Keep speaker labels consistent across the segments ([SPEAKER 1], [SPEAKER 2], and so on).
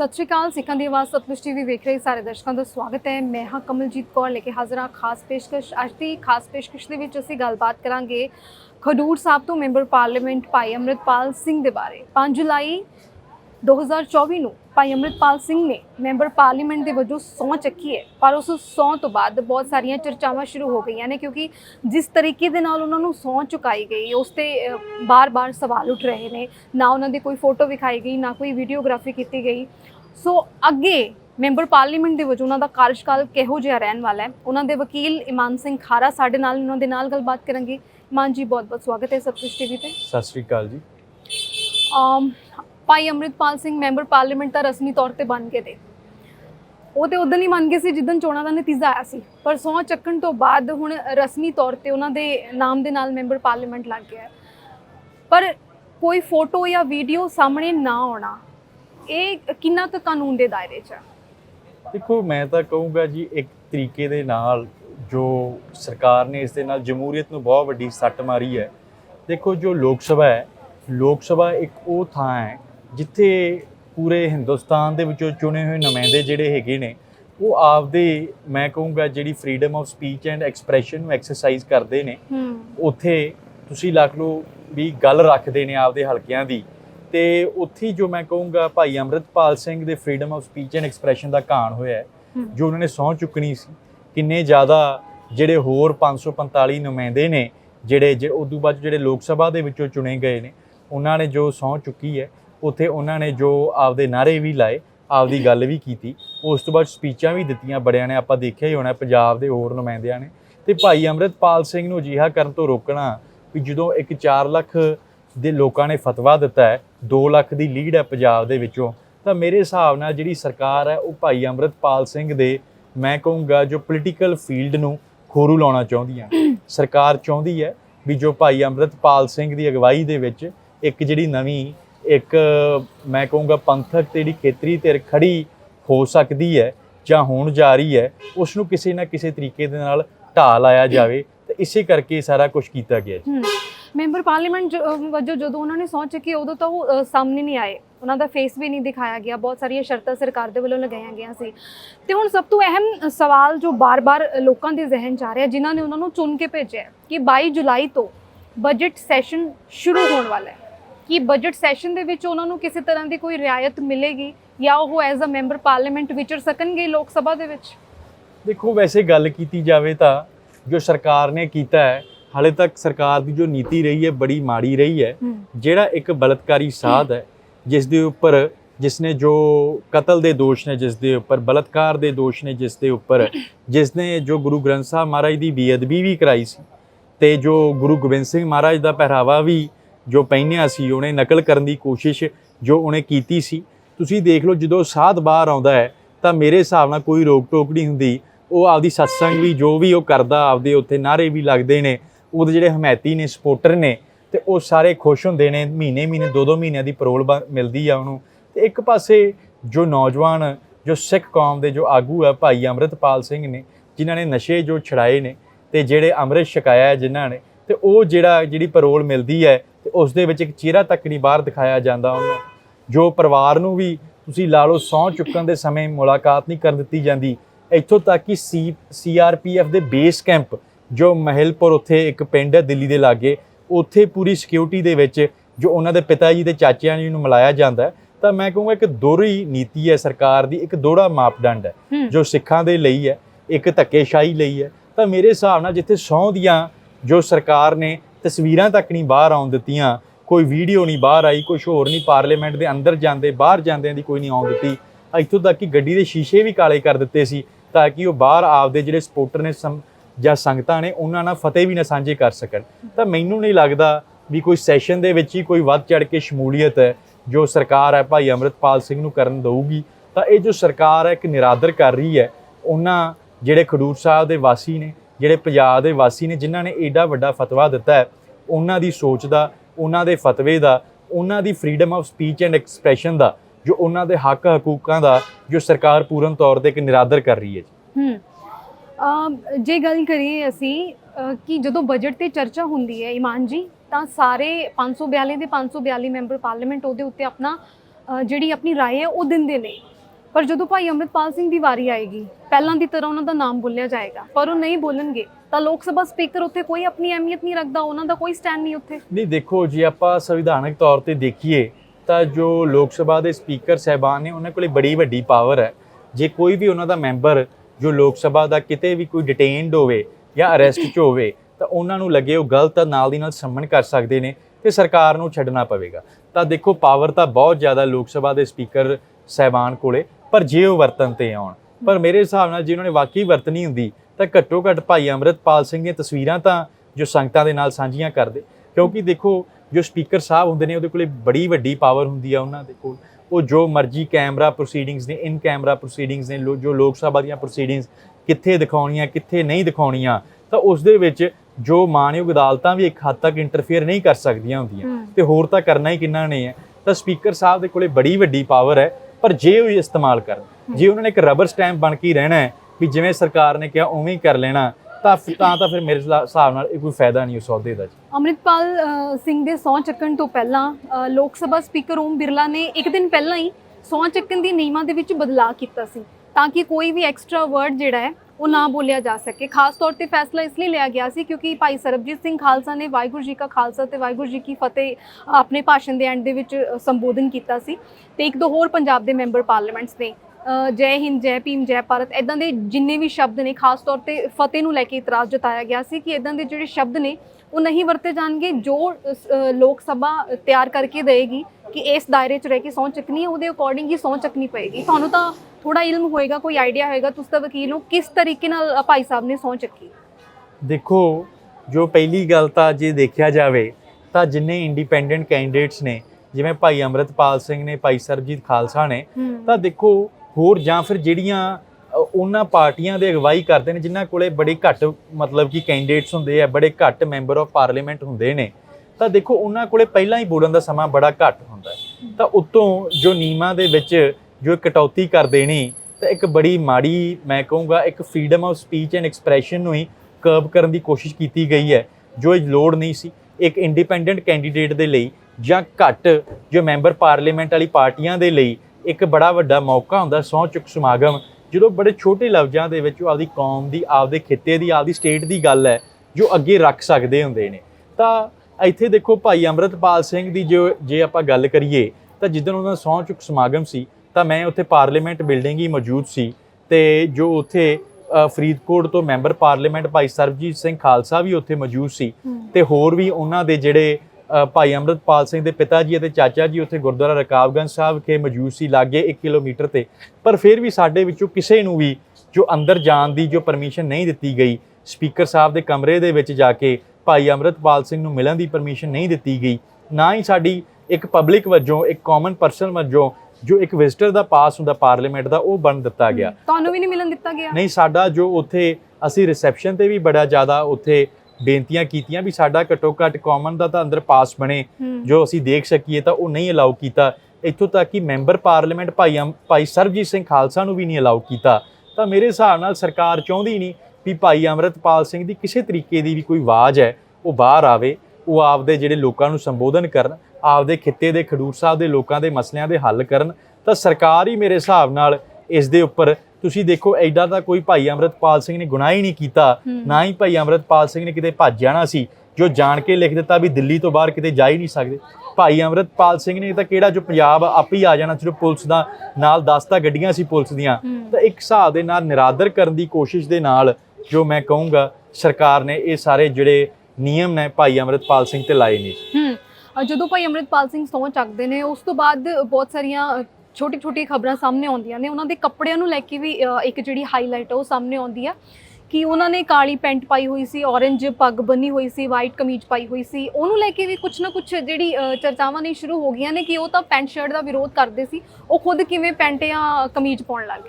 [SPEAKER 1] ਸਤਿ ਸ਼੍ਰੀ ਅਕਾਲ ਸਿੱਖਾਂ ਦੀ ਆਵਾਜ਼ ਸਤਲੁਜ ਟੀਵੀ ਵੇਖ ਰਹੇ ਸਾਰੇ ਦਰਸ਼ਕਾਂ ਦਾ ਸਵਾਗਤ ਹੈ। ਮੈਂ ਹਾਂ ਕਮਲਜੀਤ ਕੌਰ ਲੈ ਕੇ ਹਾਜ਼ਰਾਂ ਖਾਸ ਪੇਸ਼ਕਸ਼। ਅੱਜ ਦੀ ਖਾਸ ਪੇਸ਼ਕਸ਼ ਦੇ ਵਿੱਚ ਅਸੀਂ ਗੱਲਬਾਤ ਕਰਾਂਗੇ ਖਡੂਰ ਸਾਹਿਬ ਤੋਂ ਮੈਂਬਰ ਪਾਰਲੀਮੈਂਟ ਭਾਈ ਅੰਮ੍ਰਿਤਪਾਲ ਸਿੰਘ ਦੇ ਬਾਰੇ। 5 ਜੁਲਾਈ 2024 ਨੂੰ ਭਾਈ ਅੰਮ੍ਰਿਤਪਾਲ ਸਿੰਘ ਨੇ ਮੈਂਬਰ ਪਾਰਲੀਮੈਂਟ ਦੇ ਵਜੋਂ ਸਹੁੰ ਚੱਕੀ ਹੈ ਪਰ ਉਸ ਸਹੁੰ ਤੋਂ ਬਾਅਦ ਬਹੁਤ ਸਾਰੀਆਂ ਚਰਚਾਵਾਂ ਸ਼ੁਰੂ ਹੋ ਗਈਆਂ ਨੇ ਕਿਉਂਕਿ ਜਿਸ ਤਰੀਕੇ ਦੇ ਨਾਲ ਉਹਨਾਂ ਨੂੰ ਸਹੁੰ ਚੁਕਾਈ ਗਈ ਉਸ ਤੇ ਅ, ਬਾਰ-ਬਾਰ ਸਵਾਲ ਉੱਠ ਰਹੇ ਨੇ। ਨਾ ਉਹਨਾਂ ਦੀ ਕੋਈ ਫੋਟੋ ਵਿਖਾਈ ਗਈ ਨਾ ਕੋਈ ਵੀਡੀਓਗ੍ਰਾਫੀ ਕੀਤੀ ਗਈ। ਸੋ ਅੱਗੇ ਮੈਂਬਰ ਪਾਰਲੀਮੈਂਟ ਦੇ ਵਜੋਂ ਉਹਨਾਂ ਦਾ ਕਾਰਜਕਾਲ ਕਿਹੋ ਜਿਹਾ ਰਹਿਣ ਵਾਲਾ ਹੈ? ਉਹਨਾਂ ਦੇ ਵਕੀਲ ਇਮਾਨ ਸਿੰਘ ਖਾਰਾ ਸਾਡੇ ਨਾਲ ਉਹਨਾਂ ਦੇ ਨਾਲ ਗੱਲਬਾਤ ਕਰਾਂਗੇ। ਇਮਾਨ ਜੀ ਬਹੁਤ-ਬਹੁਤ ਸਵਾਗਤ ਹੈ ਸਤਿਸ਼ ਟੀਵੀ ਤੇ।
[SPEAKER 2] ਸਤਿ ਸ੍ਰੀ ਅਕਾਲ ਜੀ।
[SPEAKER 1] ਅਮ ਭਾਈ ਅੰਮ੍ਰਿਤਪਾਲ ਸਿੰਘ ਮੈਂਬਰ ਪਾਰਲੀਮੈਂਟ ਦਾ ਰਸਮੀ ਤੌਰ ਤੇ ਬਣ ਗਏ ਤੇ। ਉਹ ਤੇ ਉਦੋਂ ਹੀ ਮੰਨ ਗਏ ਸੀ ਜਿੱਦਣ ਚੋਣਾਂ ਦਾ ਨਤੀਜਾ ਆਇਆ ਸੀ। ਪਰ ਸਹੁੰ ਚੱਕਣ ਤੋਂ ਬਾਅਦ ਹੁਣ ਰਸਮੀ ਤੌਰ ਤੇ ਉਹਨਾਂ ਦੇ ਨਾਮ ਦੇ ਨਾਲ ਮੈਂਬਰ ਪਾਰਲੀਮੈਂਟ ਲੱਗ ਗਿਆ। ਪਰ ਕੋਈ ਫੋਟੋ ਜਾਂ ਵੀਡੀਓ ਸਾਹਮਣੇ ਨਾ ਆਉਣਾ ਇਹ ਕਿੰਨਾ ਕੁ ਕਾਨੂੰਨ ਦੇ ਦਾਇਰੇ 'ਚ ਹੈ
[SPEAKER 2] ਦੇਖੋ ਮੈਂ ਤਾਂ ਕਹੂੰਗਾ ਜੀ ਇੱਕ ਤਰੀਕੇ ਦੇ ਨਾਲ ਜੋ ਸਰਕਾਰ ਨੇ ਇਸ ਦੇ ਨਾਲ ਜਮਹੂਰੀਅਤ ਨੂੰ ਬਹੁਤ ਵੱਡੀ ਸੱਟ ਮਾਰੀ ਹੈ। ਦੇਖੋ ਜੋ ਲੋਕ ਸਭਾ ਹੈ ਲੋਕ ਸਭਾ ਇੱਕ ਉਹ ਥਾਂ ਹੈ ਜਿੱਥੇ ਪੂਰੇ ਹਿੰਦੁਸਤਾਨ ਦੇ ਵਿੱਚੋਂ ਚੁਣੇ ਹੋਏ ਨੁਮਾਇੰਦੇ ਜਿਹੜੇ ਹੈਗੇ ਨੇ ਉਹ ਆਪਦੇ ਮੈਂ ਕਹੂੰਗਾ ਜਿਹੜੀ freedom of speech and expression ਨੂੰ ਐਕਸਰਸਾਈਜ਼ ਕਰਦੇ ਨੇ। ਉੱਥੇ ਤੁਸੀਂ ਲੱਖ ਲਓ ਵੀ ਗੱਲ ਰੱਖਦੇ ਨੇ ਆਪਦੇ ਹਲਕਿਆਂ ਦੀ। ਤੇ ਉੱਥੇ ਜੋ ਮੈਂ ਕਹੂੰਗਾ ਭਾਈ ਅੰਮ੍ਰਿਤਪਾਲ ਸਿੰਘ ਦੇ freedom of speech and expression ਦਾ ਕਾਣ ਹੋਇਆ। ਜੋ ਉਹਨਾਂ ਨੇ ਸਹੁੰ ਚੁੱਕਣੀ ਸੀ ਕਿੰਨੇ ਜ਼ਿਆਦਾ ਜਿਹੜੇ ਹੋਰ 545 ਨੁਮਾਇੰਦੇ ਨੇ ਜਿਹੜੇ ਜੇ ਉਦੋਂ ਬਾਅਦ ਜਿਹੜੇ ਲੋਕ ਸਭਾ ਦੇ ਵਿੱਚੋਂ ਚੁਣੇ ਗਏ ਨੇ ਉਹਨਾਂ ਨੇ ਜੋ ਸਹੁੰ ਚੁੱਕੀ ਹੈ ਉੱਥੇ ਉਹਨਾਂ ਨੇ ਜੋ ਆਪਦੇ ਨਾਰੇ ਵੀ ਲਾਏ ਆਪਦੀ ਗੱਲ ਵੀ ਕੀਤੀ ਉਸ ਤੋਂ ਬਾਅਦ ਸਪੀਚਾਂ ਵੀ ਦਿੱਤੀਆਂ ਬੜਿਆਂ ਨੇ ਆਪਾਂ ਦੇਖਿਆ ਹੀ ਹੋਣਾ ਪੰਜਾਬ ਦੇ ਹੋਰ ਨੁਮਾਇੰਦਿਆਂ ਨੇ ਤੇ ਭਾਈ ਅੰਮ੍ਰਿਤਪਾਲ ਸਿੰਘ ਨੂੰ ਅਜਿਹਾ ਕਰਨ ਤੋਂ ਰੋਕਣਾ ਵੀ ਜਦੋਂ ਇੱਕ 4 ਲੱਖ ਦੇ ਲੋਕਾਂ ਨੇ ਫਤਵਾ ਦਿੱਤਾ ਹੈ 2 ਲੱਖ ਦੀ ਲੀਡ ਹੈ ਪੰਜਾਬ ਦੇ ਵਿੱਚੋਂ। ਤਾਂ ਮੇਰੇ ਹਿਸਾਬ ਨਾਲ ਜਿਹੜੀ ਸਰਕਾਰ ਹੈ, ਉਹ ਭਾਈ ਅੰਮ੍ਰਿਤਪਾਲ ਸਿੰਘ ਦੇ, ਮੈਂ ਕਹੂੰਗਾ, ਜੋ ਪੋਲੀਟੀਕਲ ਫੀਲਡ ਨੂੰ ਖੋਰੂ ਲਾਉਣਾ ਚਾਹੁੰਦੀ ਹੈ ਸਰਕਾਰ ਚਾਹੁੰਦੀ ਹੈ ਵੀ ਜੋ ਭਾਈ ਅੰਮ੍ਰਿਤਪਾਲ ਸਿੰਘ ਦੀ ਅਗਵਾਈ ਦੇ ਵਿੱਚ ਇੱਕ ਜਿਹੜੀ ਨਵੀਂ, ਇੱਕ ਮੈਂ ਕਹੂੰਗਾ ਪੰਥਕ ਤੇ ਜਿਹੜੀ ਖੇਤਰੀ ਧਿਰ ਖੜੀ ਹੋ ਸਕਦੀ ਹੈ ਜਾਂ ਹੋਣ ਜਾ ਰਹੀ ਹੈ, ਉਸ ਨੂੰ ਕਿਸੇ ਨਾ ਕਿਸੇ ਤਰੀਕੇ ਦੇ ਨਾਲ ਢਾਹ ਲਾਇਆ ਜਾਵੇ। ਤੇ ਇਸੇ ਕਰਕੇ ਸਾਰਾ ਕੁਝ ਕੀਤਾ ਗਿਆ ਜੀ।
[SPEAKER 1] ਮੈਂਬਰ ਪਾਰਲੀਮੈਂਟ ਜ- ਵਜੋਂ ਜਦੋਂ ਉਹਨਾਂ ਨੇ ਸਹੁੰ ਚੱਕੀ, ਉਦੋਂ ਤਾਂ ਉਹ ਸਾਹਮਣੇ ਨਹੀਂ ਆਏ। ਉਹਨਾਂ ਦਾ ਫੇਸ ਵੀ ਨਹੀਂ ਦਿਖਾਇਆ ਗਿਆ। ਬਹੁਤ ਸਾਰੀਆਂ ਸ਼ਰਤਾਂ ਸਰਕਾਰ ਦੇ ਵੱਲੋਂ ਲਗਾਈਆਂ ਗਈਆਂ ਸੀ। ਤੇ ਹੁਣ ਸਭ ਤੋਂ ਅਹਿਮ ਸਵਾਲ ਜੋ ਬਾਰ-ਬਾਰ ਲੋਕਾਂ ਦੇ ਜ਼ਿਹਨ 'ਚ ਆ ਰਿਹਾ, ਜਿਨ੍ਹਾਂ ਨੇ ਉਹਨਾਂ ਨੂੰ ਚੁਣ ਕੇ ਭੇਜਿਆ ਕਿ 22 ਜੁਲਾਈ ਤੋਂ ਬਜਟ ਸੈਸ਼ਨ ਸ਼ੁਰੂ ਹੋਣ ਵਾਲਾ ਹੈ। ਕਿ ਬਜਟ ਸੈਸ਼ਨ ਦੇ ਵਿੱਚ ਉਹਨਾਂ ਨੂੰ ਕਿਸੇ ਤਰ੍ਹਾਂ ਦੀ ਕੋਈ ਰਿਆਇਤ ਮਿਲੇਗੀ ਜਾਂ ਉਹ ਐਜ਼ ਅ ਮੈਂਬਰ ਪਾਰਲੀਮੈਂਟ ਵਿਚਰ ਸਕਣਗੇ ਲੋਕ ਸਭਾ ਦੇ ਵਿੱਚ?
[SPEAKER 2] ਦੇਖੋ, ਵੈਸੇ ਗੱਲ ਕੀਤੀ ਜਾਵੇ ਤਾਂ ਜੋ ਸਰਕਾਰ ਨੇ ਕੀਤਾ ਹੈ ਹਾਲੇ ਤੱਕ ਸਰਕਾਰ ਦੀ ਜੋ ਨੀਤੀ ਰਹੀ ਹੈ ਬੜੀ ਮਾੜੀ ਰਹੀ ਹੈ ਜਿਹੜਾ ਇੱਕ ਬਲਤਕਾਰੀ ਸਾਧ ਹੈ ਜਿਸ ਦੇ ਉੱਪਰ ਜਿਸ ਨੇ ਜੋ ਕਤਲ ਦੇ ਦੋਸ਼ ਨੇ ਜਿਸ ਦੇ ਉੱਪਰ ਬਲਤਕਾਰ ਦੇ ਦੋਸ਼ ਨੇ ਜਿਸ ਦੇ ਉੱਪਰ ਜਿਸ ਨੇ ਜੋ ਗੁਰੂ ਗ੍ਰੰਥ ਸਾਹਿਬ ਮਹਾਰਾਜ ਦੀ ਬੇਅਦਬੀ ਵੀ ਕਰਾਈ ਸੀ ਤੇ ਜੋ ਗੁਰੂ ਗੋਬਿੰਦ ਸਿੰਘ ਮਹਾਰਾਜ ਦਾ ਪਹਿਰਾਵਾ ਵੀ ਜੋ ਪਹਿਨਿਆ ਸੀ ਉਹਨੇ ਨਕਲ ਕਰਨ ਦੀ ਕੋਸ਼ਿਸ਼ ਜੋ ਉਹਨੇ ਕੀਤੀ ਸੀ। ਤੁਸੀਂ ਦੇਖ ਲਓ ਜਦੋਂ ਸਾਧ ਬਾਹਰ ਆਉਂਦਾ ਹੈ ਤਾਂ ਮੇਰੇ ਹਿਸਾਬ ਨਾਲ ਕੋਈ ਰੋਕ ਟੋਕ ਨਹੀਂ ਹੁੰਦੀ। ਉਹ ਆਪਦੀ ਸਤਸੰਗ ਵੀ ਜੋ ਵੀ ਉਹ ਕਰਦਾ ਆਪਦੇ ਉੱਥੇ ਨਾਰੇ ਵੀ ਲੱਗਦੇ ਨੇ ਉਹਦੇ ਜਿਹੜੇ ਹਮਾਇਤੀ ਨੇ ਸਪੋਰਟਰ ਨੇ, ਤੇ ਉਹ ਸਾਰੇ ਖੁਸ਼ ਹੁੰਦੇ ਨੇ, ਮਹੀਨੇ ਮਹੀਨੇ, ਦੋ ਦੋ ਮਹੀਨਿਆਂ ਦੀ ਪਰੋਲ ਬ- ਮਿਲਦੀ ਆ ਉਹਨੂੰ। ਤੇ ਇੱਕ ਪਾਸੇ ਜੋ ਨੌਜਵਾਨ, ਜੋ ਸਿੱਖ ਕੌਮ ਦੇ ਜੋ ਆਗੂ ਆ, ਭਾਈ ਅੰਮ੍ਰਿਤਪਾਲ ਸਿੰਘ ਨੇ, ਜਿਨ੍ਹਾਂ ਨੇ ਨਸ਼ੇ ਜੋ ਛੜਾਏ ਨੇ, ਤੇ ਜਿਹੜੇ ਅੰਮ੍ਰਿਤ ਛਕਾਇਆ ਜਿਨ੍ਹਾਂ ਨੇ, ਤੇ ਉਹ ਜਿਹੜਾ, ਜਿਹੜੀ ਪਰੋਲ ਮਿਲਦੀ ਹੈ, ਤੇ ਉਸ ਦੇ ਵਿੱਚ ਇੱਕ ਚਿਹਰਾ ਤੱਕ ਨਹੀਂ ਬਾਹਰ ਦਿਖਾਇਆ ਜਾਂਦਾ ਉਹਨੂੰ। ਜੋ ਪਰਿਵਾਰ ਨੂੰ ਵੀ ਤੁਸੀਂ ਲਾ ਲਓ, ਸਹੁੰ ਚੁੱਕਣ ਦੇ ਸਮੇਂ ਮੁਲਾਕਾਤ ਨਹੀਂ ਕਰ ਦਿੱਤੀ ਜਾਂਦੀ, ਇੱਥੋਂ ਤੱਕ ਕਿ ਸੀ ਸੀਆਰਪੀਐਫ ਦੇ ਬੇਸ ਕੈਂਪ ਜੋ ਮਹਿਲਪੁਰ ਉੱਥੇ ਇੱਕ ਪਿੰਡ ਹੈ ਦਿੱਲੀ ਦੇ ਲਾਗੇ ਉੱਥੇ ਪੂਰੀ ਸਿਕਿਉਰਿਟੀ ਦੇ ਵਿੱਚ ਜੋ ਉਹਨਾਂ ਦੇ ਪਿਤਾ ਜੀ ਤੇ ਚਾਚਿਆਂ ਜੀ ਨੂੰ ਮਿਲਾਇਆ ਜਾਂਦਾ ਹੈ। ਤਾਂ ਮੈਂ ਕਹੂੰਗਾ ਇੱਕ ਦੋਹਰੀ ਨੀਤੀ ਹੈ ਸਰਕਾਰ ਦੀ ਇੱਕ ਦੋਹਰਾ ਮਾਪਦੰਡ ਹੈ। ਜੋ ਸਿੱਖਾਂ ਦੇ ਲਈ ਹੈ ਇੱਕ ਧੱਕੇਸ਼ਾਹੀ ਲਈ ਹੈ। ਤਾਂ ਮੇਰੇ ਹਿਸਾਬ ਨਾਲ ਜਿੱਥੇ ਸਹੁੰ ਦੀਆਂ ਜੋ ਸਰਕਾਰ ਨੇ ਤਸਵੀਰਾਂ ਤੱਕ ਨਹੀਂ ਬਾਹਰ ਆਉਣ ਦਿੱਤੀਆਂ ਕੋਈ ਵੀਡੀਓ ਨਹੀਂ ਬਾਹਰ ਆਈ ਕੁਝ ਹੋਰ ਨਹੀਂ ਪਾਰਲੀਮੈਂਟ ਦੇ ਅੰਦਰ ਜਾਂਦੇ ਬਾਹਰ ਜਾਂਦਿਆਂ ਦੀ ਕੋਈ ਨਹੀਂ ਆਉਣ ਦਿੱਤੀ। ਇੱਥੋਂ ਤੱਕ ਕਿ ਗੱਡੀ ਦੇ ਸ਼ੀਸ਼ੇ ਵੀ ਕਾਲੇ ਕਰ ਦਿੱਤੇ ਸੀ ਤਾਂ ਕਿ ਉਹ ਬਾਹਰ ਆਪਦੇ ਜਿਹੜੇ ਸਪੋਰਟਰ ਨੇ ਸਮ- ਜਾਂ ਸੰਗਤਾਂ ਨੇ ਉਹਨਾਂ ਨਾਲ ਫਤਿਹ ਵੀ ਨਾ ਸਾਂਝੇ ਕਰ ਸਕਣ। ਤਾਂ ਮੈਨੂੰ ਨਹੀਂ ਲੱਗਦਾ ਵੀ ਕੋਈ ਸੈਸ਼ਨ ਦੇ ਵਿੱਚ ਹੀ ਕੋਈ ਵੱਧ ਚੜ ਕੇ ਸ਼ਮੂਲੀਅਤ ਹੈ, ਜੋ ਸਰਕਾਰ ਹੈ, ਭਾਈ ਅੰਮ੍ਰਿਤਪਾਲ ਸਿੰਘ ਨੂੰ ਕਰਨ ਦਊਗੀ। ਤਾਂ ਇਹ ਜੋ ਸਰਕਾਰ ਹੈ, ਇੱਕ ਨਿਰਾਦਰ ਕਰ ਰਹੀ ਹੈ, ਉਹਨਾਂ ਜਿਹੜੇ ਖਡੂਰ ਸਾਹਿਬ ਦੇ ਵਾਸੀ ਨੇ, ਜਿਹੜੇ ਪੰਜਾਬ ਦੇ ਵਾਸੀ ਨੇ, ਜਿਨ੍ਹਾਂ ਨੇ ਏਡਾ ਵੱਡਾ ਫਤਵਾ ਦਿੱਤਾ ਹੈ, ਉਹਨਾਂ ਦੀ ਸੋਚ ਦਾ, ਉਹਨਾਂ ਦੇ ਫਤਵੇ ਦਾ, ਉਹਨਾਂ ਦੀ freedom of speech and expression ਦਾ, ਜੋ ਉਹਨਾਂ ਦੇ ਹੱਕ ਹਕੂਕਾਂ ਦਾ, ਜੋ ਸਰਕਾਰ ਪੂਰਨ ਤੌਰ ਤੇ ਇੱਕ ਨਿਰਾਦਰ ਕਰ ਰਹੀ ਹੈ ਜੀ।
[SPEAKER 1] ਜੇ ਗੱਲ ਕਰੀਏ ਅਸੀਂ ਅ, ਕਿ ਜਦੋਂ ਬਜਟ ਤੇ ਚਰਚਾ ਹੁੰਦੀ ਹੈ ਇਮਾਨ ਜੀ ਤਾਂ ਸਾਰੇ 542 ਦੇ 542 ਮੈਂਬਰ ਪਾਰਲੀਮੈਂਟ ਉਹਦੇ ਉੱਤੇ ਆਪਣਾ ਅ, ਜਿਹੜੀ ਆਪਣੀ رائے ਹੈ ਉਹ ਦਿੰਦੇ ਨੇ ਪਰ ਜਦੋਂ ਭਾਈ ਅੰਮ੍ਰਿਤਪਾਲ ਸਿੰਘ ਦੀ ਵਾਰੀ ਆਏਗੀ ਪਹਿਲਾਂ ਦੀ ਤਰ੍ਹਾਂ ਉਹਨਾਂ ਦਾ ਨਾਮ ਬੋਲਿਆ ਜਾਏਗਾ ਪਰ ਉਹ ਨਹੀਂ ਬੋਲਣਗੇ ਤਾਂ ਲੋਕ ਸਭਾ ਸਪੀਕਰ ਉੱਥੇ ਕੋਈ ਆਪਣੀ ਅਹਿਮੀਅਤ ਨਹੀਂ ਰੱਖਦਾ ਉਹਨਾਂ ਦਾ ਕੋਈ ਸਟੈਂਡ ਨਹੀਂ ਉੱਥੇ
[SPEAKER 2] ਨਹੀਂ ਦੇਖੋ ਜੇ ਆਪਾਂ ਸੰਵਿਧਾਨਕ ਤੌਰ ਤੇ ਦੇਖੀਏ ਤਾਂ ਜੋ ਲੋਕ ਸਭਾ ਦੇ ਸਪੀਕਰ ਸਹਿਬਾਨ ਨੇ ਉਹਨਾਂ ਕੋਲੇ ਬੜੀ ਵੱਡੀ ਪਾਵਰ ਹੈ ਜੇ ਕੋਈ ਵੀ ਉਹਨਾਂ ਦਾ ਮੈਂਬਰ ਜੋ ਲੋਕ ਸਭਾ ਦਾ ਕਿਤੇ ਵੀ ਕੋਈ ਡਿਟੇਨਡ ਹੋਵੇ ਜਾਂ ਅਰੈਸਟ 'ਚ ਹੋਵੇ, ਤਾਂ ਉਹਨਾਂ ਨੂੰ ਲੱਗੇ ਉਹ ਗਲਤ ਨਾਲ ਦੀ ਨਾਲ ਸੰਮਨ ਕਰ ਸਕਦੇ ਨੇ ਤੇ ਸਰਕਾਰ ਨੂੰ ਛੱਡਣਾ ਪਵੇਗਾ। ਤਾਂ ਦੇਖੋ ਪਾਵਰ ਤਾਂ ਬਹੁਤ ਜ਼ਿਆਦਾ ਲੋਕ ਸਭਾ ਦੇ ਸਪੀਕਰ ਸਹਿਬਾਨ ਕੋਲੇ, ਪਰ ਜੇ ਉਹ ਵਰਤਨ ਤੇ ਆਉਣ, ਪਰ ਮੇਰੇ ਹਿਸਾਬ ਨਾਲ ਜੇ ਉਹਨਾਂ ਨੇ ਵਾਕਈ ਵਰਤਣੀ ਹੁੰਦੀ, ਤਾਂ ਘੱਟੋ ਘੱਟ ਭਾਈ ਅੰਮ੍ਰਿਤਪਾਲ ਸਿੰਘ ਦੀਆਂ ਤਸਵੀਰਾਂ ਤਾਂ ਜੋ ਸੰਗਤਾਂ ਦੇ ਨਾਲ ਸਾਂਝੀਆਂ ਕਰਦੇ। ਕਿਉਂਕਿ ਦੇਖੋ, ਜੋ ਸਪੀਕਰ ਸਾਹਿਬ ਹੁੰਦੇ ਨੇ, ਉਹਦੇ ਕੋਲੇ ਬੜੀ ਵੱਡੀ ਪਾਵਰ ਹੁੰਦੀ ਆ ਉਹਨਾਂ ਦੇ ਕੋਲ। ਉਹ ਜੋ ਮਰਜ਼ੀ ਕੈਮਰਾ ਪ੍ਰੋਸੀਡਿੰਗਸ ਨੇ ਇਨ ਕੈਮਰਾ ਪ੍ਰੋਸੀਡਿੰਗਸ ਨੇ ਜੋ ਲੋਕ ਸਭਾ ਦੀਆਂ ਪ੍ਰੋਸੀਡਿੰਗਸ ਕਿੱਥੇ ਦਿਖਾਉਣੀਆਂ ਕਿੱਥੇ ਨਹੀਂ ਦਿਖਾਉਣੀਆਂ ਤਾਂ ਉਸ ਦੇ ਵਿੱਚ ਜੋ ਮਾਨਯੋਗ ਅਦਾਲਤਾਂ ਵੀ ਇੱਕ ਹੱਦ ਤੱਕ ਇੰਟਰਫੇਅਰ ਨਹੀਂ ਕਰ ਸਕਦੀਆਂ ਹੁੰਦੀਆਂ। ਤੇ ਹੋਰ ਤਾਂ ਕਰਨਾ ਹੀ ਕਿੰਨਾ ਨੇ ਹੈ। ਤਾਂ ਸਪੀਕਰ ਸਾਹਿਬ ਦੇ ਕੋਲੇ ਬੜੀ ਵੱਡੀ ਪਾਵਰ ਹੈ ਪਰ ਜੇ ਉਹ ਇਸਤੇਮਾਲ ਕਰਨ ਜੇ ਉਹਨਾਂ ਨੇ ਇੱਕ ਰਬਰ ਸਟੈਂਪ ਬਣ ਕੇ ਰਹਿਣਾ ਹੈ ਵੀ ਜਿਵੇਂ ਸਰਕਾਰ ਨੇ ਕਿਹਾ ਉਵੇਂ ਹੀ ਕਰ ਲੈਣਾ ਤਾਂ ਤਾਂ ਤਾਂ ਫਿਰ ਮੇਰੇ ਹਿਸਾ- ਹਿਸਾਬ ਨਾਲ ਇਹ ਕੋਈ ਫਾਇਦਾ ਨਹੀਂ ਉਸ ਅਹੁਦੇ ਦਾ
[SPEAKER 1] ਅੰਮ੍ਰਿਤਪਾਲ ਸਿੰਘ ਦੇ ਸਹੁੰ ਚੱਕਣ ਤੋਂ ਪਹਿਲਾਂ ਲੋਕ ਸਭਾ ਸਪੀਕਰ ਓਮ ਬਿਰਲਾ ਨੇ ਇੱਕ ਦਿਨ ਪਹਿਲਾਂ ਹੀ ਸਹੁੰ ਚੱਕਣ ਦੀ ਨਿਯਮਾਂ ਦੇ ਵਿੱਚ ਬਦਲਾਅ ਕੀਤਾ ਸੀ, ਤਾਂ ਕਿ ਕੋਈ ਵੀ ਐਕਸਟਰਾ ਵਰਡ ਜਿਹੜਾ ਹੈ, ਉਹ ਨਾ ਬੋਲਿਆ ਜਾ ਸਕੇ। ਖਾਸ ਤੌਰ ਤੇ ਫੈਸਲਾ ਇਸ ਲਈ ਲਿਆ ਗਿਆ ਸੀ ਕਿਉਂਕਿ ਭਾਈ ਸਰਬਜੀਤ ਸਿੰਘ ਖਾਲਸਾ ਨੇ ਵਾਹਿਗੁਰੂ ਜੀ ਕਾ ਖਾਲਸਾ ਤੇ ਵਾਹਿਗੁਰੂ ਜੀ ਕੀ ਫਤਿਹ ਆਪਣੇ ਭਾਸ਼ਣ ਦੇ ਐਂਡ ਦੇ ਵਿੱਚ ਸੰਬੋਧਨ ਕੀਤਾ ਸੀ ਤੇ ਇੱਕ ਦੋ ਹੋਰ ਪੰਜਾਬ ਦੇ ਮੈਂਬਰ ਪਾਰਲੀਮੈਂਟਸ ਨੇ ਜੈ ਹਿੰਦ, ਜੈ ਭੀਮ, ਜੈ ਭਾਰਤ ਇਦਾਂ ਦੇ ਜਿੰਨੇ ਵੀ ਸ਼ਬਦ ਨੇ, ਖਾਸ ਤੌਰ ਤੇ ਫਤਿਹ ਨੂੰ ਲੈ ਕੇ ਇਤਰਾਜ਼ ਜਤਾਇਆ ਗਿਆ ਸੀ ਕਿ ਇਦਾਂ ਦੇ ਜਿਹੜੇ ਸ਼ਬਦ ਨੇ ਉਹ ਨਹੀਂ ਵਰਤੇ ਜਾਣਗੇ ਜੋ ਲੋਕ ਸਭਾ ਤਿਆਰ ਕਰਕੇ ਦੇਏਗੀ ਕਿ ਇਸ ਦਾਇਰੇ 'ਚ ਰਹਿ ਕੇ ਸਹੁੰ ਚੱਕਣੀ ਹੈ ਉਹਦੇ ਅਕੋਰਡਿੰਗ ਹੀ ਸਹੁੰ ਚੱਕਣੀ ਪਏਗੀ। ਤੁਹਾਨੂੰ ਤਾਂ ਥੋੜਾ ਇਲਮ ਹੋਏਗਾ ਕੋਈ ਆਈਡੀਆ ਹੋਏਗਾ ਤੁਸੀਂ ਤਾਂ ਵਕੀਲ ਹੋ ਕਿਸ ਤਰੀਕੇ ਨਾਲ ਭਾਈ ਸਾਹਿਬ ਨੇ ਸਹੁੰ ਚੱਕੀ?
[SPEAKER 2] ਦੇਖੋ ਜੋ ਪਹਿਲੀ ਗੱਲ ਤਾਂ ਜੇ ਦੇਖਿਆ ਜਾਵੇ ਤਾਂ ਜਿੰਨੇ ਇੰਡੀਪੈਂਡੈਂਟ ਕੈਂਡੀਡੇਟਸ ਨੇ ਜਿਵੇਂ ਭਾਈ ਅੰਮ੍ਰਿਤਪਾਲ ਸਿੰਘ ਨੇ ਭਾਈ ਸਰਜੀਤ ਖਾਲਸਾ ਨੇ ਤਾਂ ਦੇਖੋ ਹੋਰ ਜਾਂ ਫਿਰ ਜਿਹੜੀਆਂ ਉਹਨਾਂ ਪਾਰਟੀਆਂ ਦੇ ਅਗਵਾਈ ਕਰਦੇ ਨੇ, ਜਿਨ੍ਹਾਂ ਕੋਲੇ ਬੜੇ ਘੱਟ, ਮਤਲਬ ਕਿ ਕੈਂਡੀਡੇਟਸ ਹੁੰਦੇ ਆ, ਬੜੇ ਘੱਟ ਮੈਂਬਰ ਆਫ ਪਾਰਲੀਮੈਂਟ ਹੁੰਦੇ ਨੇ। ਤਾਂ ਦੇਖੋ, ਉਹਨਾਂ ਕੋਲੇ ਪਹਿਲਾਂ ਹੀ ਬੋਲਣ ਦਾ ਸਮਾਂ ਬੜਾ ਘੱਟ ਹੁੰਦਾ ਤਾਂ ਉਤੋਂ ਜੋ ਨੀਮਾਂ ਦੇ ਵਿੱਚ ਜੋ ਕਟੌਤੀ ਕਰ ਦੇਣੀ, ਤਾਂ ਇੱਕ ਬੜੀ ਮਾੜੀ, ਮੈਂ ਕਹੂੰਗਾ, ਇੱਕ freedom of speech and expression ਨੂੰ ਹੀ ਕਰਬ ਕਰਨ ਦੀ ਕੋਸ਼ਿਸ਼ ਕੀਤੀ ਗਈ ਹੈ, ਜੋ ਇਹ ਲੋੜ ਨਹੀਂ ਸੀ। ਇੱਕ ਇੰਡੀਪੈਂਡੈਂਟ ਕੈਂਡੀਡੇਟ ਦੇ ਲਈ ਜਾਂ ਘੱਟ ਜੋ ਮੈਂਬਰ ਪਾਰਲੀਮੈਂਟ ਵਾਲੀ ਪਾਰਟੀਆਂ ਦੇ ਲਈ ਇੱਕ ਬੜਾ ਵੱਡਾ ਮੌਕਾ ਹੁੰਦਾ, ਸਹੁੰ ਚੁੱਕ ਸਮਾਗਮ ਜਦੋਂ ਬੜੇ ਛੋਟੇ ਲਫ਼ਜ਼ਾਂ ਦੇ ਵਿੱਚ ਉਹ ਆਪਦੀ ਕੌਮ ਦੀ ਆਪਦੇ ਖਿੱਤੇ ਦੀ ਆਪਦੀ ਸਟੇਟ ਦੀ ਗੱਲ ਹੈ ਜੋ ਅੱਗੇ ਰੱਖ ਸਕਦੇ ਹੁੰਦੇ ਨੇ। ਤਾਂ ਇੱਥੇ ਦੇਖੋ ਭਾਈ ਅੰਮ੍ਰਿਤਪਾਲ ਸਿੰਘ ਦੀ ਜੋ ਜੇ ਆਪਾਂ ਗੱਲ ਕਰੀਏ ਤਾਂ ਜਿੱਦਣ ਉਹਨਾਂ ਦਾ ਸਹੁੰ ਚੁੱਕ ਸਮਾਗਮ ਸੀ ਤਾਂ ਮੈਂ ਉੱਥੇ ਪਾਰਲੀਮੈਂਟ ਬਿਲਡਿੰਗ ਹੀ ਮੌਜੂਦ ਸੀ ਤੇ ਜੋ ਉੱਥੇ ਫਰੀਦਕੋਟ ਤੋਂ ਮੈਂਬਰ ਪਾਰਲੀਮੈਂਟ ਭਾਈ ਸਰਬਜੀਤ ਸਿੰਘ ਖਾਲਸਾ ਵੀ ਉੱਥੇ ਮੌਜੂਦ ਸੀ ਤੇ ਹੋਰ ਵੀ ਉਹਨਾਂ ਦੇ ਜਿਹੜੇ ਭਾਈ ਅੰਮ੍ਰਿਤਪਾਲ ਸਿੰਘ ਦੇ ਪਿਤਾ ਜੀ ਅਤੇ ਚਾਚਾ ਜੀ ਉੱਥੇ ਗੁਰਦੁਆਰਾ ਰਕਾਬਗੰਜ ਸਾਹਿਬ ਕੇ ਮੌਜੂਦ ਸੀ ਲਾਗੇ 1 ਕਿਲੋਮੀਟਰ ਤੇ। ਪਰ ਫਿਰ ਵੀ ਸਾਡੇ ਵਿੱਚੋਂ ਕਿਸੇ ਨੂੰ ਵੀ ਜੋ ਅੰਦਰ ਜਾਣ ਦੀ ਜੋ ਪਰਮਿਸ਼ਨ ਨਹੀਂ ਦਿੱਤੀ ਗਈ ਸਪੀਕਰ ਸਾਹਿਬ ਦੇ ਕਮਰੇ ਦੇ ਵਿੱਚ ਜਾ ਕੇ ਭਾਈ ਅੰਮ੍ਰਿਤਪਾਲ ਸਿੰਘ ਨੂੰ ਮਿਲਣ ਦੀ ਪਰਮਿਸ਼ਨ ਨਹੀਂ ਦਿੱਤੀ ਗਈ ਨਾ ਹੀ ਸਾਡੀ ਇੱਕ ਪਬਲਿਕ ਵਜੋਂ ਇੱਕ ਕਾਮਨ ਪਰਸਨ ਵਜੋਂ ਜੋ ਇੱਕ ਵਿਜ਼ਟਰ ਦਾ ਪਾਸ ਹੁੰਦਾ ਪਾਰਲੀਮੈਂਟ ਦਾ ਉਹ ਬਣ ਦਿੱਤਾ ਗਿਆ।
[SPEAKER 1] ਤੁਹਾਨੂੰ ਵੀ ਨਹੀਂ ਮਿਲਣ ਦਿੱਤਾ ਗਿਆ?
[SPEAKER 2] ਨਹੀਂ ਸਾਡਾ ਜੋ ਉੱਥੇ ਅਸੀਂ ਰਿਸੈਪਸ਼ਨ ਤੇ ਵੀ ਬੜਾ ਜ਼ਿਆਦਾ ਉੱਥੇ ਬੇਨਤੀਆਂ ਕੀਤੀਆਂ ਵੀ ਸਾਡਾ ਘੱਟੋ ਘੱਟ ਕਾਮਨ ਦਾ ਤਾਂ ਅੰਦਰ ਪਾਸ ਬਣੇ। ਜੋ ਅਸੀਂ ਦੇਖ ਸਕੀਏ ਤਾਂ ਉਹ ਨਹੀਂ ਅਲਾਉ ਕੀਤਾ। ਇੱਥੋਂ ਤੱਕ ਕਿ ਮੈਂਬਰ ਪਾਰਲੀਮੈਂਟ ਭਾਈ ਭਾਈ ਸਰਬਜੀਤ ਸਿੰਘ ਖਾਲਸਾ ਨੂੰ ਵੀ ਨਹੀਂ ਅਲਾਉ ਕੀਤਾ। ਤਾਂ ਮੇਰੇ ਹਿਸਾਬ ਨਾਲ ਸਰਕਾਰ ਚਾਹੁੰਦੀ ਨਹੀਂ ਵੀ ਭਾਈ ਅੰਮ੍ਰਿਤਪਾਲ ਸਿੰਘ ਦੀ ਕਿਸੇ ਤਰੀਕੇ ਦੀ ਵੀ ਕੋਈ ਆਵਾਜ਼ ਹੈ ਉਹ ਬਾਹਰ ਆਵੇ। ਉਹ ਆਪਦੇ ਜਿਹੜੇ ਲੋਕਾਂ ਨੂੰ ਸੰਬੋਧਨ ਕਰਨ ਆਪਦੇ ਖਿੱਤੇ ਦੇ ਖਡੂਰ ਸਾਹਿਬ ਦੇ ਲੋਕਾਂ ਦੇ ਮਸਲਿਆਂ ਦੇ ਹੱਲ ਕਰਨ। ਤਾਂ ਸਰਕਾਰ ਹੀ ਮੇਰੇ ਹਿਸਾਬ ਨਾਲ ਇਸ ਦੇ ਉੱਪਰ। ਤੁਸੀਂ ਦੇਖੋ ਐਡਾ ਤਾਂ ਕੋਈ ਭਾਈ ਅੰਮ੍ਰਿਤਪਾਲ ਸਿੰਘ ਨੇ ਗੁਨਾਹ ਹੀ ਨਹੀਂ ਕੀਤਾ। ਨਾ ਹੀ ਭਾਈ ਅੰਮ੍ਰਿਤਪਾਲ ਸਿੰਘ ਨੇ ਕਿਤੇ ਭੱਜ ਜਾਣਾ ਸੀ ਜੋ ਜਾਣ ਕੇ ਲਿਖ ਦਿੱਤਾ ਵੀ ਦਿੱਲੀ ਤੋਂ ਬਾਹਰ ਕਿਤੇ ਜਾ ਹੀ ਨਹੀਂ ਸਕਦੇ। ਭਾਈ ਅੰਮ੍ਰਿਤਪਾਲ ਸਿੰਘ ਨੇ ਤਾਂ ਕਿਹੜਾ ਜੋ ਪੰਜਾਬ ਆਪ ਹੀ ਆ ਜਾਣਾ ਸਿਰਫ ਪੁਲਿਸ ਦਾ ਨਾਲ 10 ਤਾਂ ਗੱਡੀਆਂ ਸੀ ਪੁਲਿਸ ਦੀਆਂ। ਤਾਂ ਇੱਕ ਹਿਸਾਬ ਦੇ ਨਾਲ ਨਿਰਾਦਰ ਕਰਨ ਦੀ ਕੋਸ਼ਿਸ਼ ਦੇ ਨਾਲ ਜੋ ਮੈਂ ਕਹੂੰਗਾ ਸਰਕਾਰ ਨੇ ਇਹ ਸਾਰੇ ਜਿਹੜੇ ਨਿਯਮ ਨੇ ਭਾਈ ਅੰਮ੍ਰਿਤਪਾਲ ਸਿੰਘ ਤੇ ਲਾਏ ਨੇ।
[SPEAKER 1] ਜਦੋਂ ਭਾਈ ਅੰਮ੍ਰਿਤਪਾਲ ਸਿੰਘ ਸਹੁੰ ਚੱਕਦੇ ਨੇ ਉਸ ਤੋਂ ਬਾਅਦ ਬਹੁਤ ਸਾਰੀਆਂ ਛੋਟੀ ਛੋਟੀ ਖਬਰਾਂ ਸਾਹਮਣੇ ਆਉਂਦੀਆਂ ਨੇ ਉਹਨਾਂ ਦੇ ਕੱਪੜਿਆਂ ਨੂੰ ਲੈ ਕੇ ਵੀ ਇੱਕ ਜਿਹੜੀ ਹਾਈਲਾਈਟ ਉਹ ਸਾਹਮਣੇ ਆਉਂਦੀ ਆ ਕਿ ਉਹਨਾਂ ਨੇ ਕਾਲੀ ਪੈਂਟ ਪਾਈ ਹੋਈ ਸੀ ਔਰੰਜ ਪੱਗ ਬੰਨੀ ਹੋਈ ਸੀ ਵਾਈਟ ਕਮੀਜ਼ ਪਾਈ ਹੋਈ ਸੀ। ਉਹਨੂੰ ਲੈ ਕੇ ਵੀ ਕੁਝ ਨਾ ਕੁਝ ਜਿਹੜੀ ਚਰਚਾਵਾਂ ਨੇ ਸ਼ੁਰੂ ਹੋ ਗਈਆਂ ਨੇ ਕਿ ਉਹ ਤਾਂ ਪੈਂਟ ਸ਼ਰਟ ਦਾ ਵਿਰੋਧ ਕਰਦੇ ਸੀ। ਉਹ ਖੁਦ ਕਿਵੇਂ ਪੈਂਟ ਜਾਂ ਕਮੀਜ਼ ਪਾਉਣ ਲੱਗ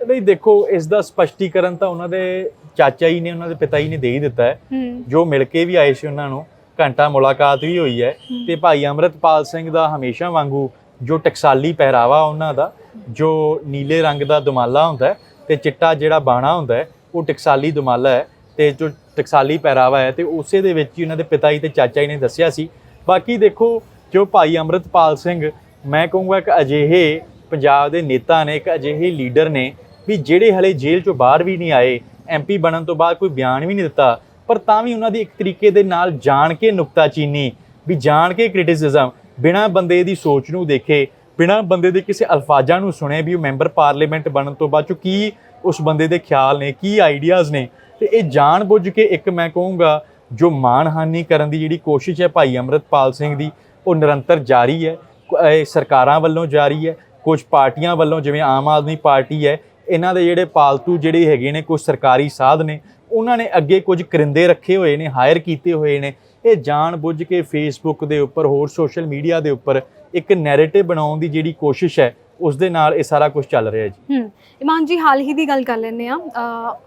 [SPEAKER 2] ਨਹੀਂ ਦੇਖੋ ਇਸ ਦਾ ਸਪਸ਼ਟੀਕਰਨ ਤਾਂ ਉਹਨਾਂ ਦੇ ਚਾਚਾ ਜੀ ਨੇ ਉਹਨਾਂ ਦੇ ਪਿਤਾ ਜੀ ਨੇ ਦੇ ਹੀ ਦਿੱਤਾ ਹੈ।
[SPEAKER 1] ਹੂੰ।
[SPEAKER 2] ਜੋ ਮਿਲ ਕੇ ਵੀ ਆਏ ਸੀ ਉਹਨਾਂ ਨੂੰ ਘੰਟਾ ਮੁਲਾਕਾਤ ਵੀ ਹੋਈ ਹੈ। ਤੇ ਭਾਈ ਅੰਮ੍ਰਿਤਪਾਲ ਸਿੰਘ ਦਾ ਹਮੇਸ਼ਾ ਵਾਂਗੂ ਜੋ ਟਕਸਾਲੀ ਪਹਿਰਾਵਾ ਉਹਨਾਂ ਦਾ, ਜੋ ਨੀਲੇ ਰੰਗ ਦਾ ਦੁਮਾਲਾ ਹੁੰਦਾ ਹੈ ਤੇ ਚਿੱਟਾ ਜਿਹੜਾ ਬਾਣਾ ਹੁੰਦਾ ਹੈ, ਉਹ ਟਕਸਾਲੀ ਦੁਮਾਲਾ ਹੈ ਤੇ ਜੋ ਟਕਸਾਲੀ ਪਹਿਰਾਵਾ ਹੈ ਤੇ ਉਸੇ ਦੇ ਵਿੱਚ ਹੀ ਉਹਨਾਂ ਦੇ ਪਿਤਾ ਜੀ ਤੇ ਚਾਚਾ ਜੀ ਨੇ ਦੱਸਿਆ ਸੀ। ਬਾਕੀ ਦੇਖੋ, ਜੋ ਭਾਈ ਅੰਮ੍ਰਿਤਪਾਲ ਸਿੰਘ, ਮੈਂ ਕਹੂੰਗਾ ਕਿ ਅਜਿਹੇ ਪੰਜਾਬ ਦੇ ਨੇਤਾ ਨੇ, ਇੱਕ ਅਜਿਹੇ ਲੀਡਰ ਨੇ ਵੀ ਜਿਹੜੇ ਹਲੇ ਜੇਲ੍ਹ ਚੋਂ ਬਾਹਰ ਵੀ ਨਹੀਂ ਆਏ ਐਮਪੀ ਬਣਨ ਤੋਂ ਬਾਅਦ ਕੋਈ ਬਿਆਨ ਵੀ ਨਹੀਂ ਦਿੱਤਾ, ਪਰ ਤਾਂ ਵੀ ਉਹਨਾਂ ਦੀ ਇੱਕ ਤਰੀਕੇ ਦੇ ਨਾਲ ਜਾਣ ਕੇ ਨੁਕਤਾਚੀਨੀ ਵੀ ਜਾਣ ਕੇ ਕ੍ਰਿਟਿਸਿਜ਼ਮ ਬਿਨਾਂ ਬੰਦੇ ਦੀ ਸੋਚ ਨੂੰ ਦੇਖੇ, ਬਿਨਾਂ ਬੰਦੇ ਦੇ ਕਿਸੇ ਅਲਫਾਜ਼ਾਂ ਨੂੰ ਸੁਣੇ ਵੀ ਉਹ ਮੈਂਬਰ ਪਾਰਲੀਮੈਂਟ ਬਣਨ ਤੋਂ ਬਾਅਦ ਚੋਂ ਕੀ ਉਸ ਬੰਦੇ ਦੇ ਖਿਆਲ ਨੇ, ਕੀ ਆਈਡੀਆਜ਼ ਨੇ? ਤੇ ਇਹ ਜਾਣ ਬੁੱਝ ਕੇ ਇੱਕ ਮੈਂ ਕਹੂੰਗਾ, ਜੋ ਮਾਨਹਾਨੀ ਕਰਨ ਦੀ ਜਿਹੜੀ ਕੋਸ਼ਿਸ਼ ਹੈ ਭਾਈ ਅਮਰਤਪਾਲ ਸਿੰਘ ਦੀ, ਉਹ ਨਿਰੰਤਰ ਜਾਰੀ ਹੈ ਇਹ ਸਰਕਾਰਾਂ ਵੱਲੋਂ ਜਾਰੀ ਹੈ, ਕੁਝ ਪਾਰਟੀਆਂ ਵੱਲੋਂ, ਜਿਵੇਂ ਆਮ ਆਦਮੀ ਪਾਰਟੀ ਹੈ, ਇਹਨਾਂ ਦੇ ਜਿਹੜੇ ਪਾਲਤੂ ਜਿਹੜੇ ਹੈਗੇ ਨੇ, ਕੁਝ ਸਰਕਾਰੀ ਸਾਧ ਨੇ ਉਹਨਾਂ ਨੇ ਅੱਗੇ ਕੁਝ ਕਰਿੰਦੇ ਰੱਖੇ ਹੋਏ ਨੇ ਹਾਇਰ ਕੀਤੇ ਹੋਏ ਨੇ। ਇਹ ਜਾਣ ਬੁੱਝ ਕੇ ਫੇਸਬੁੱਕ ਦੇ ਉੱਪਰ, ਹੋਰ ਸੋਸ਼ਲ ਮੀਡੀਆ ਦੇ ਉੱਪਰ ਇੱਕ ਨੈਰੇਟਿਵ ਬਣਾਉਣ ਦੀ ਜਿਹੜੀ ਕੋਸ਼ਿਸ਼ ਹੈ ਉਸ ਦੇ ਨਾਲ ਇਹ ਸਾਰਾ ਕੁਝ ਚੱਲ ਰਿਹਾ ਜੀ।
[SPEAKER 1] ਹੂੰ। ਇਮਾਨ ਜੀ, ਹਾਲ ਹੀ ਦੀ ਗੱਲ ਕਰ ਲੈਂਦੇ ਆ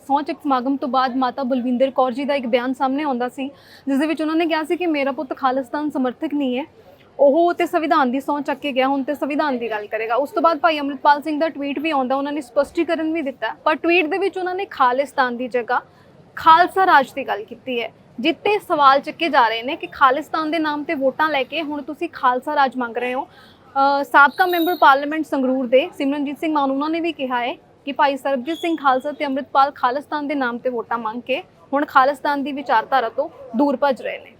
[SPEAKER 1] ਸਹੁੰ ਸਮਾਗਮ ਤੋਂ ਬਾਅਦ ਮਾਤਾ ਬਲਵਿੰਦਰ ਕੌਰ ਜੀ ਦਾ ਇੱਕ ਬਿਆਨ ਸਾਹਮਣੇ ਆਉਂਦਾ ਸੀ, ਜਿਸ ਦੇ ਵਿੱਚ ਉਹਨਾਂ ਨੇ ਕਿਹਾ ਸੀ ਕਿ ਮੇਰਾ ਪੁੱਤ ਖਾਲਿਸਤਾਨ ਸਮਰਥਕ ਨਹੀਂ ਹੈ। ਉਹ ਤੇ ਸੰਵਿਧਾਨ ਦੀ ਸਹੁੰ ਚੱਕ ਕੇ ਗਿਆ, ਹੁਣ ਤੇ ਸੰਵਿਧਾਨ ਦੀ ਗੱਲ ਕਰੇਗਾ। ਉਸ ਤੋਂ ਬਾਅਦ ਭਾਈ ਅਮਰਿਤਪਾਲ ਸਿੰਘ ਦਾ ਟਵੀਟ ਵੀ ਆਉਂਦਾ, ਉਹਨਾਂ ਨੇ ਸਪਸ਼ਟੀਕਰਨ ਵੀ ਦਿੱਤਾ। ਪਰ ਟਵੀਟ ਦੇ ਵਿੱਚ ਉਹਨਾਂ ਨੇ ਖਾਲਿਸਤਾਨ ਦੀ ਜਗ੍ਹਾ ਖਾਲਸਾ ਰਾਜ ਦੀ ਗੱਲ ਕੀਤੀ ਹੈ। ਜਿੱਤੇ ਸਵਾਲ ਚੱਕੇ ਜਾ ਰਹੇ ਨੇ ਕਿ ਖਾਲਿਸਤਾਨ ਦੇ ਨਾਮ ਤੇ ਵੋਟਾਂ ਲੈ ਕੇ ਹੁਣ ਤੁਸੀਂ ਖਾਲਸਾ ਰਾਜ ਮੰਗ ਰਹੇ ਹੋ। ਸਾਬਕਾ ਮੈਂਬਰ ਪਾਰਲੀਮੈਂਟ ਸੰਗਰੂਰ ਦੇ ਸਿਮਰਨਜੀਤ ਸਿੰਘ ਮਾਨ, ਉਹਨਾਂ ਨੇ ਵੀ ਕਿਹਾ ਹੈ ਕਿ ਭਾਈ ਸਰਬਜੀਤ ਸਿੰਘ ਖਾਲਸਾ ਤੇ ਅੰਮ੍ਰਿਤਪਾਲ ਖਾਲਿਸਤਾਨ ਦੇ ਨਾਮ ਤੇ ਵੋਟਾਂ ਮੰਗ ਕੇ ਹੁਣ ਖਾਲਿਸਤਾਨ ਦੀ ਵਿਚਾਰਧਾਰਾ ਤੋਂ ਦੂਰ ਭੱਜ ਰਹੇ ਨੇ।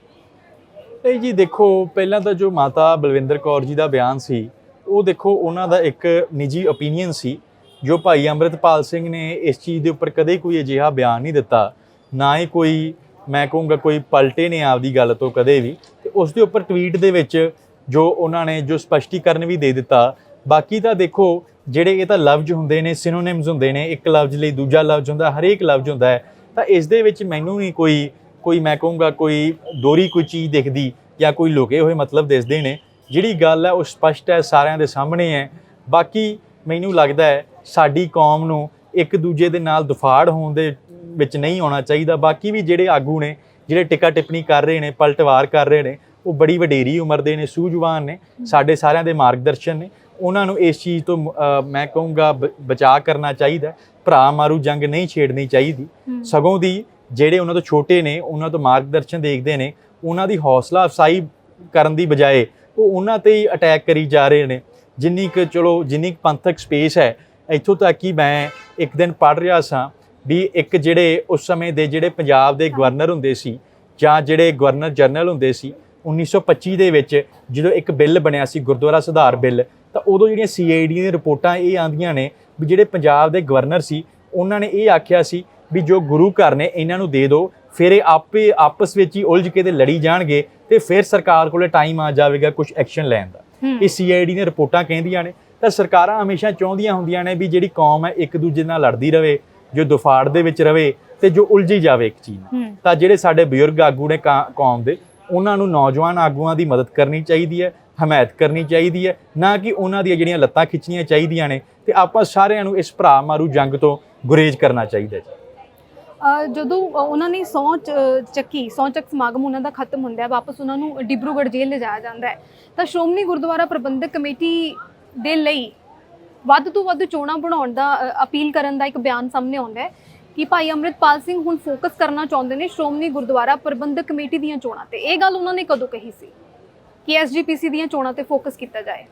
[SPEAKER 2] ਇਹ ਜੀ, ਦੇਖੋ, ਪਹਿਲਾਂ ਤਾਂ ਜੋ ਮਾਤਾ ਬਲਵਿੰਦਰ ਕੌਰ ਜੀ ਦਾ ਬਿਆਨ ਸੀ, ਉਹ ਦੇਖੋ, ਉਹਨਾਂ ਦਾ ਇੱਕ ਨਿੱਜੀ ਓਪੀਨੀਅਨ ਸੀ, ਜੋ ਭਾਈ ਅੰਮ੍ਰਿਤਪਾਲ ਸਿੰਘ ਨੇ ਇਸ ਚੀਜ਼ ਦੇ ਉੱਪਰ ਕਦੇ ਕੋਈ ਅਜਿਹਾ ਬਿਆਨ ਨਹੀਂ ਦਿੱਤਾ। ਨਾ ਹੀ ਕੋਈ, ਮੈਂ ਕਹੂੰਗਾ ਕੋਈ ਪਲਟੇ ਨੇ ਆਪਦੀ ਗੱਲ ਤੋਂ ਕਦੇ ਵੀ। ਤੇ ਉਸ ਦੇ ਉੱਪਰ ਟਵੀਟ ਦੇ ਵਿੱਚ ਜੋ ਉਹਨਾਂ ਨੇ ਜੋ ਸਪਸ਼ਟੀਕਰਨ ਵੀ ਦੇ ਦਿੱਤਾ, ਬਾਕੀ ਤਾਂ ਦੇਖੋ, ਜਿਹੜੇ ਇਹ ਤਾਂ ਲਫ਼ਜ਼ ਹੁੰਦੇ ਨੇ ਸਿਨੋਨਿਮਸ ਹੁੰਦੇ ਨੇ, ਇੱਕ ਲਫ਼ਜ਼ ਲਈ ਦੂਜਾ ਲਫ਼ਜ਼ ਹੁੰਦਾ, ਹਰੇਕ ਲਫ਼ਜ਼ ਹੁੰਦਾ ਹੈ। ਤਾਂ ਇਸ ਦੇ ਵਿੱਚ ਮੈਨੂੰ ਨਹੀਂ ਕੋਈ ਕੋਈ ਮੈਂ ਕਹੂੰਗਾ ਕੋਈ ਦੋਰੀ ਕੋਈ ਚੀਜ਼ ਦਿਖਦੀ ਜਾਂ ਕੋਈ ਲੁਕੇ ਹੋਏ ਮਤਲਬ ਦਿਸਦੇ ਨੇ, ਜਿਹੜੀ ਗੱਲ ਹੈ ਉਹ ਸਪਸ਼ਟ ਹੈ, ਸਾਰਿਆਂ ਦੇ ਸਾਹਮਣੇ ਹੈ। ਬਾਕੀ ਮੈਨੂੰ ਲੱਗਦਾ ਹੈ, ਸਾਡੀ ਕੌਮ ਨੂੰ ਇੱਕ ਦੂਜੇ ਦੇ ਨਾਲ ਦੁਫਾੜ ਹੋਣ ਦੇ ਵਿੱਚ ਨਹੀਂ ਆਉਣਾ ਚਾਹੀਦਾ। ਬਾਕੀ ਵੀ ਜਿਹੜੇ ਆਗੂ ਨੇ ਜਿਹੜੇ ਟਿਕਾ ਟਿੱਪਣੀ ਕਰ ਰਹੇ ਨੇ ਪਲਟਵਾਰ ਕਰ ਰਹੇ ਨੇ ਉਹ ਬੜੀ ਵਡੇਰੀ ਉਮਰ ਦੇ ਨੇ ਸੂਝਵਾਨ ਨੇ ਸਾਡੇ ਸਾਰਿਆਂ ਦੇ ਮਾਰਗਦਰਸ਼ਨ ਨੇ। ਉਹਨਾਂ ਨੂੰ ਇਸ ਚੀਜ਼ ਤੋਂ ਮੈਂ ਕਹੂੰਗਾ ਬ- ਬਚਾਅ ਕਰਨਾ ਚਾਹੀਦਾ। ਭਰਾ ਮਾਰੂ ਜੰਗ ਨਹੀਂ ਛੇੜਨੀ ਚਾਹੀਦੀ। ਸਗੋਂ ਦੀ ਜਿਹੜੇ ਉਹਨਾਂ ਤੋਂ ਛੋਟੇ ਨੇ ਉਹਨਾਂ ਤੋਂ ਮਾਰਗਦਰਸ਼ਨ ਦੇਖਦੇ ਨੇ ਉਹਨਾਂ ਦੀ ਹੌਸਲਾ ਅਫਸਾਈ ਕਰਨ ਦੀ ਬਜਾਏ ਉਹ ਉਹਨਾਂ ਤੇ ਹੀ ਅਟੈਕ ਕਰੀ ਜਾ ਰਹੇ ਨੇ। ਜਿੰਨੀ ਕੁ ਚਲੋ ਜਿੰਨੀ ਕੁ ਪੰਥਕ ਸਪੇਸ ਹੈ ਇੱਥੋਂ ਤੱਕ ਕਿ ਮੈਂ ਇੱਕ ਦਿਨ ਪੜ੍ਹ ਰਿਹਾ ਸਾਂ ਵੀ ਇੱਕ ਜਿਹੜੇ ਉਸ ਸਮੇਂ ਦੇ ਜਿਹੜੇ ਪੰਜਾਬ ਦੇ ਗਵਰਨਰ ਹੁੰਦੇ ਸੀ ਜਾਂ ਜਿਹੜੇ ਗਵਰਨਰ ਜਨਰਲ ਹੁੰਦੇ ਸੀ 1925 ਦੇ ਵਿੱਚ ਜਦੋਂ ਇੱਕ ਬਿੱਲ ਬਣਿਆ ਸੀ ਗੁਰਦੁਆਰਾ ਸੁਧਾਰ ਬਿੱਲ ਤਾਂ ਉਦੋਂ ਜਿਹੜੀਆਂ ਸੀਆਈਡੀ ਦੀਆਂ ਰਿਪੋਰਟਾਂ ਇਹ ਆਂਦੀਆਂ ਨੇ ਵੀ ਜਿਹੜੇ ਪੰਜਾਬ ਦੇ ਗਵਰਨਰ ਸੀ ਉਹਨਾਂ ਨੇ ਇਹ ਆਖਿਆ ਸੀ ਵੀ ਜੋ ਗੁਰੂ ਘਰ ਨੇ ਇਹਨਾਂ ਨੂੰ ਦੇ ਦਿਓ ਫਿਰ ਇਹ ਆਪੇ ਆਪਸ ਵਿੱਚ ਹੀ ਉਲਝ ਕੇ ਤੇ ਲੜੀ ਜਾਣਗੇ ਤੇ ਫਿਰ ਸਰਕਾਰ ਕੋਲੇ ਟਾਈਮ ਆ ਜਾਵੇਗਾ ਕੁਝ ਐਕਸ਼ਨ ਲੈਣ ਦਾ। ਇਹ ਸੀਆਈਡੀ ਦੀਆਂ ਰਿਪੋਰਟਾਂ ਕਹਿੰਦੀਆਂ ਨੇ ਤਾਂ ਸਰਕਾਰਾਂ ਹਮੇਸ਼ਾ ਚਾਹੁੰਦੀਆਂ ਹੁੰਦੀਆਂ ਨੇ ਵੀ ਜਿਹੜੀ ਕੌਮ ਹੈ ਇੱਕ ਦੂਜੇ ਨਾਲ ਲੜਦੀ ਰਵੇ ਜੋ ਦੁਫਾੜ ਦੇ ਵਿੱਚ ਰਵੇ ਤੇ ਜੋ ਉਲਝੀ ਜਾਵੇ ਇੱਕ ਚੀਜ਼
[SPEAKER 1] ਹੂੰ।
[SPEAKER 2] ਤਾਂ ਜਿਹੜੇ ਸਾਡੇ ਬਜ਼ੁਰਗ ਆਗੂ ਨੇ ਕੌਮ ਦੇ ਉਹਨਾਂ ਨੂੰ ਨੌਜਵਾਨ ਆਗੂਆਂ ਦੀ ਮਦਦ ਕਰਨੀ ਚਾਹੀਦੀ ਹੈ ਹਮਾਇਤ ਕਰਨੀ ਚਾਹੀਦੀ ਹੈ ਨਾ ਕਿ ਉਹਨਾਂ ਦੀਆਂ ਜਿਹੜੀਆਂ ਲੱਤਾਂ ਖਿੱਚਣੀਆਂ ਚਾਹੀਦੀਆਂ ਨੇ ਤੇ ਆਪਾਂ ਸਾਰਿਆਂ ਨੂੰ ਇਸ ਭਰਾ ਮਾਰੂ ਜੰਗ ਤੋਂ ਗੁਰੇਜ਼ ਕਰਨਾ ਚਾਹੀਦਾ
[SPEAKER 1] ਅ, ਜਦੋਂ ਉਹਨਾਂ ਨੇ ਚ- ਚੱਕੀ ਸਹੁੰ ਚੱਕ ਸਮਾਗਮ ਉਹਨਾਂ ਦਾ ਖਤਮ ਹੁੰਦਾ ਹੈ ਵਾਪਸ ਉਹਨਾਂ ਨੂੰ ਡਿਬਰੂਗੜ੍ਹ ਜੇਲ੍ਹ ਲਿਜਾਇਆ ਜਾਂਦਾ ਹੈ। ਤਾਂ ਸ਼੍ਰੋਮਣੀ ਗੁਰਦੁਆਰਾ ਪ੍ਰਬੰਧਕ ਕਮੇਟੀ ਦੇ ਲਈ ਵੱਧ ਤੋਂ ਵੱਧ ਚੋਣਾਂ ਬਣਾਉਣ ਦਾ ਅਪੀਲ ਕਰਨ ਦਾ ਇੱਕ ਬਿਆਨ ਸਾਹਮਣੇ ਆਉਂਦਾ ਹੈ ਕਿ ਭਾਈ ਅੰਮ੍ਰਿਤਪਾਲ ਸਿੰਘ ਹੁਣ ਫੋਕਸ ਕਰਨਾ ਚਾਹੁੰਦੇ ਨੇ ਸ਼੍ਰੋਮਣੀ ਗੁਰਦੁਆਰਾ ਪ੍ਰਬੰਧਕ ਕਮੇਟੀ ਦੀਆਂ ਚੋਣਾਂ ਤੇ। ਇਹ ਗੱਲ ਉਹਨਾਂ ਨੇ ਕਦੋਂ ਕਹੀ ਸੀ ਕਿ ਐਸਜੀਪੀਸੀ ਦੀਆਂ ਚੋਣਾਂ ਤੇ ਫੋਕਸ ਕੀਤਾ ਜਾਏ?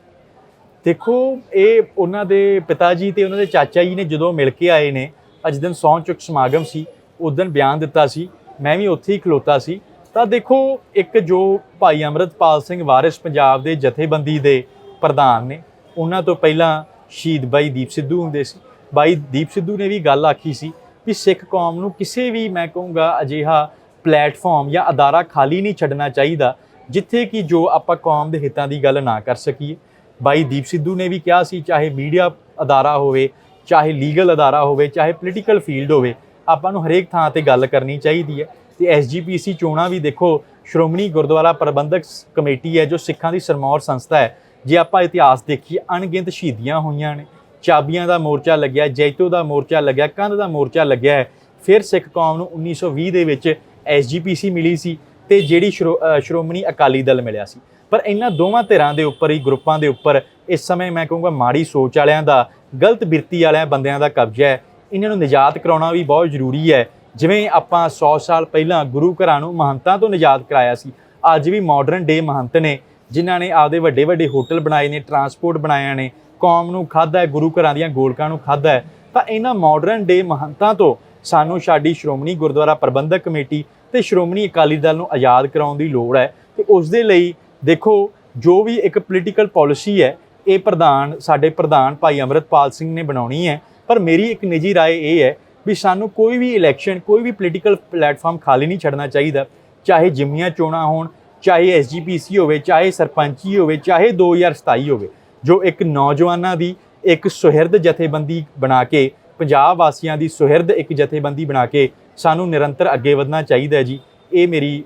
[SPEAKER 2] ਦੇਖੋ, ਇਹ ਉਹਨਾਂ ਦੇ ਪਿਤਾ ਜੀ ਤੇ ਉਹਨਾਂ ਦੇ ਚਾਚਾ ਜੀ ਨੇ ਜਦੋਂ ਮਿਲ ਕੇ ਆਏ ਨੇ, ਅੱਜ ਦਿਨ ਸੌਂ ਚੁੱਕ ਸਮਾਗਮ ਸੀ, ਉਸ ਦਿਨ ਬਿਆਨ ਦਿੱਤਾ ਸੀ, ਮੈਂ ਵੀ ਉੱਥੇ ਹੀ ਖਲੋਤਾ ਸੀ। ਤਾਂ ਦੇਖੋ, ਇੱਕ ਜੋ ਭਾਈ ਅਮਰਤਪਾਲ ਸਿੰਘ ਵਾਰਿਸ ਪੰਜਾਬ ਦੇ ਜਥੇਬੰਦੀ ਦੇ ਪ੍ਰਧਾਨ ਨੇ, ਉਹਨਾਂ ਤੋਂ ਪਹਿਲਾਂ ਸ਼ਹੀਦ ਬਾਈ ਦੀਪ ਸਿੱਧੂ ਹੁੰਦੇ ਸੀ। ਬਾਈ ਦੀਪ ਸਿੱਧੂ ਨੇ ਵੀ ਗੱਲ ਆਖੀ ਸੀ ਵੀ ਸਿੱਖ ਕੌਮ ਨੂੰ ਕਿਸੇ ਵੀ ਮੈਂ ਕਹੂੰਗਾ ਅਜਿਹਾ ਪਲੇਟਫਾਰਮ ਜਾਂ ਅਦਾਰਾ ਖਾਲੀ ਨਹੀਂ ਛੱਡਣਾ ਚਾਹੀਦਾ, ਜਿੱਥੇ ਕਿ ਜੋ ਆਪਾਂ ਕੌਮ ਦੇ ਹਿੱਤਾਂ ਦੀ ਗੱਲ ਨਾ ਕਰ ਸਕੀਏ। ਬਾਈ ਦੀਪ ਸਿੱਧੂ ਨੇ ਵੀ ਕਿਹਾ ਸੀ, ਚਾਹੇ ਮੀਡੀਆ ਅਦਾਰਾ ਹੋਵੇ, ਚਾਹੇ ਲੀਗਲ ਅਦਾਰਾ ਹੋਵੇ, ਚਾਹੇ ਪੋਲੀਟੀਕਲ ਫੀਲਡ ਹੋਵੇ, ਆਪਾਂ ਨੂੰ ਹਰੇਕ ਥਾਂ ਤੇ ਗੱਲ ਕਰਨੀ ਚਾਹੀਦੀ ਹੈ। ਤੇ ਐਸਜੀਪੀਸੀ ਚੋਣਾਂ ਵੀ ਦੇਖੋ, ਸ਼੍ਰੋਮਣੀ ਗੁਰਦੁਆਰਾ ਪ੍ਰਬੰਧਕ ਕਮੇਟੀ ਹੈ, ਜੋ ਸਿੱਖਾਂ ਦੀ ਸਰਮੌਰ ਸੰਸਥਾ ਹੈ। ਜੇ ਆਪਾਂ ਇਤਿਹਾਸ ਦੇਖੀਏ, ਅਣਗਿਣਤ ਸ਼ਹੀਦੀਆਂ ਹੋਈਆਂ ਨੇ। ਚਾਬੀਆਂ ਦਾ ਮੋਰਚਾ ਲੱਗਿਆ, ਜੈਤੋ ਦਾ ਮੋਰਚਾ ਲੱਗਿਆ, ਕੰਧ ਦਾ ਮੋਰਚਾ ਲੱਗਿਆ ਹੈ। ਫਿਰ ਸਿੱਖ ਕੌਮ ਨੂੰ 1920 ਦੇ ਵਿੱਚ ਐਸਜੀਪੀਸੀ ਮਿਲੀ ਸੀ ਤੇ ਜਿਹੜੀ ਸ਼੍ਰੋ- ਸ਼੍ਰੋਮਣੀ ਅਕਾਲੀ ਦਲ ਮਿਲਿਆ ਸੀ। ਪਰ ਇਹਨਾਂ ਦੋਵਾਂ ਧਿਰਾਂ ਦੇ ਉੱਪਰ ਹੀ, ਗਰੁੱਪਾਂ ਦੇ ਉੱਪਰ ਇਸ ਸਮੇਂ ਮੈਂ ਕਹੂੰਗਾ ਮਾੜੀ ਸੋਚ ਵਾਲਿਆਂ ਦਾ, ਗਲਤ ਬਿਰਤੀ ਵਾਲਿਆਂ ਬੰਦਿਆਂ ਦਾ ਕਬਜ਼ਾ ਹੈ। ਇਹਨਾਂ ਨੂੰ ਨਿਜਾਤ ਕਰਾਉਣਾ ਵੀ ਬਹੁਤ ਜ਼ਰੂਰੀ ਹੈ। ਜਿਵੇਂ ਆਪਾਂ 100 ਸਾਲ ਪਹਿਲਾਂ ਗੁਰੂ ਘਰਾਂ ਨੂੰ ਮਹੰਤਾਂ ਤੋਂ ਨਿਜਾਤ ਕਰਾਇਆ ਸੀ, ਅੱਜ ਵੀ ਮਾਡਰਨ ਡੇ ਮਹੰਤ ਨੇ। ਜਿਨ੍ਹਾਂ ਨੇ ਆਪਦੇ ਵੱਡੇ ਵੱਡੇ ਹੋਟਲ ਬਣਾਏ ਨੇ ਟਰਾਂਸਪੋਰਟ ਬਣਾਇਆ ਨੇ ਕੌਮ ਨੂੰ ਖਾਧਾ ਹੈ ਗੁਰੂ ਘਰਾਂ ਦੀਆਂ ਗੋਲਕਾਂ ਨੂੰ ਖਾਧਾ ਹੈ ਤਾਂ ਇਹਨਾਂ ਮਾਡਰਨ ਡੇ ਮਹੰਤਾਂ ਤੋਂ ਸਾਨੂੰ ਸਾਡੀ ਸ਼੍ਰੋਮਣੀ ਗੁਰਦੁਆਰਾ ਪ੍ਰਬੰਧਕ ਕਮੇਟੀ ਤੇ ਸ਼੍ਰੋਮਣੀ ਅਕਾਲੀ ਦਲ ਨੂੰ ਆਜ਼ਾਦ ਕਰਾਉਣ ਦੀ ਲੋੜ ਹੈ ਤੇ ਉਸ ਦੇ ਲਈ ਦੇਖੋ ਜੋ ਵੀ ਇੱਕ ਪੋਲੀਟੀਕਲ ਪਾਲਿਸੀ ਹੈ ਇਹ ਪ੍ਰਧਾਨ ਸਾਡੇ ਪ੍ਰਧਾਨ ਭਾਈ ਅਮਰਤਪਾਲ ਸਿੰਘ ਨੇ ਬਣਾਉਣੀ ਹੈ ਪਰ ਮੇਰੀ ਇੱਕ ਨਿੱਜੀ رائے ਇਹ ਹੈ ਵੀ ਸਾਨੂੰ ਕੋਈ ਵੀ ਇਲੈਕਸ਼ਨ ਕੋਈ ਵੀ ਪੋਲੀਟੀਕਲ ਪਲੇਟਫਾਰਮ ਖਾਲੀ ਨਹੀਂ ਛੱਡਣਾ ਚਾਹੀਦਾ ਚਾਹੇ ਜਿਮਨੀਆਂ ਚੋਣਾਂ ਹੋਣ ਚਾਹੇ ਐਸਜੀਪੀਸੀ ਹੋਵੇ ਚਾਹੇ ਸਰਪੰਚੀ ਹੋਵੇ ਚਾਹੇ 2027 ਹੋਵੇ ਜੋ ਇੱਕ ਨੌਜਵਾਨਾਂ ਦੀ ਇੱਕ ਸੁਹਿਰਦ ਜਥੇਬੰਦੀ ਬਣਾ ਕੇ ਪੰਜਾਬ ਵਾਸੀਆਂ ਦੀ ਸੁਹਿਰਦ ਇੱਕ ਜਥੇਬੰਦੀ ਬਣਾ ਕੇ ਸਾਨੂੰ ਨਿਰੰਤਰ ਅੱਗੇ ਵਧਣਾ ਚਾਹੀਦਾ ਹੈ ਜੀ ਇਹ ਮੇਰੀ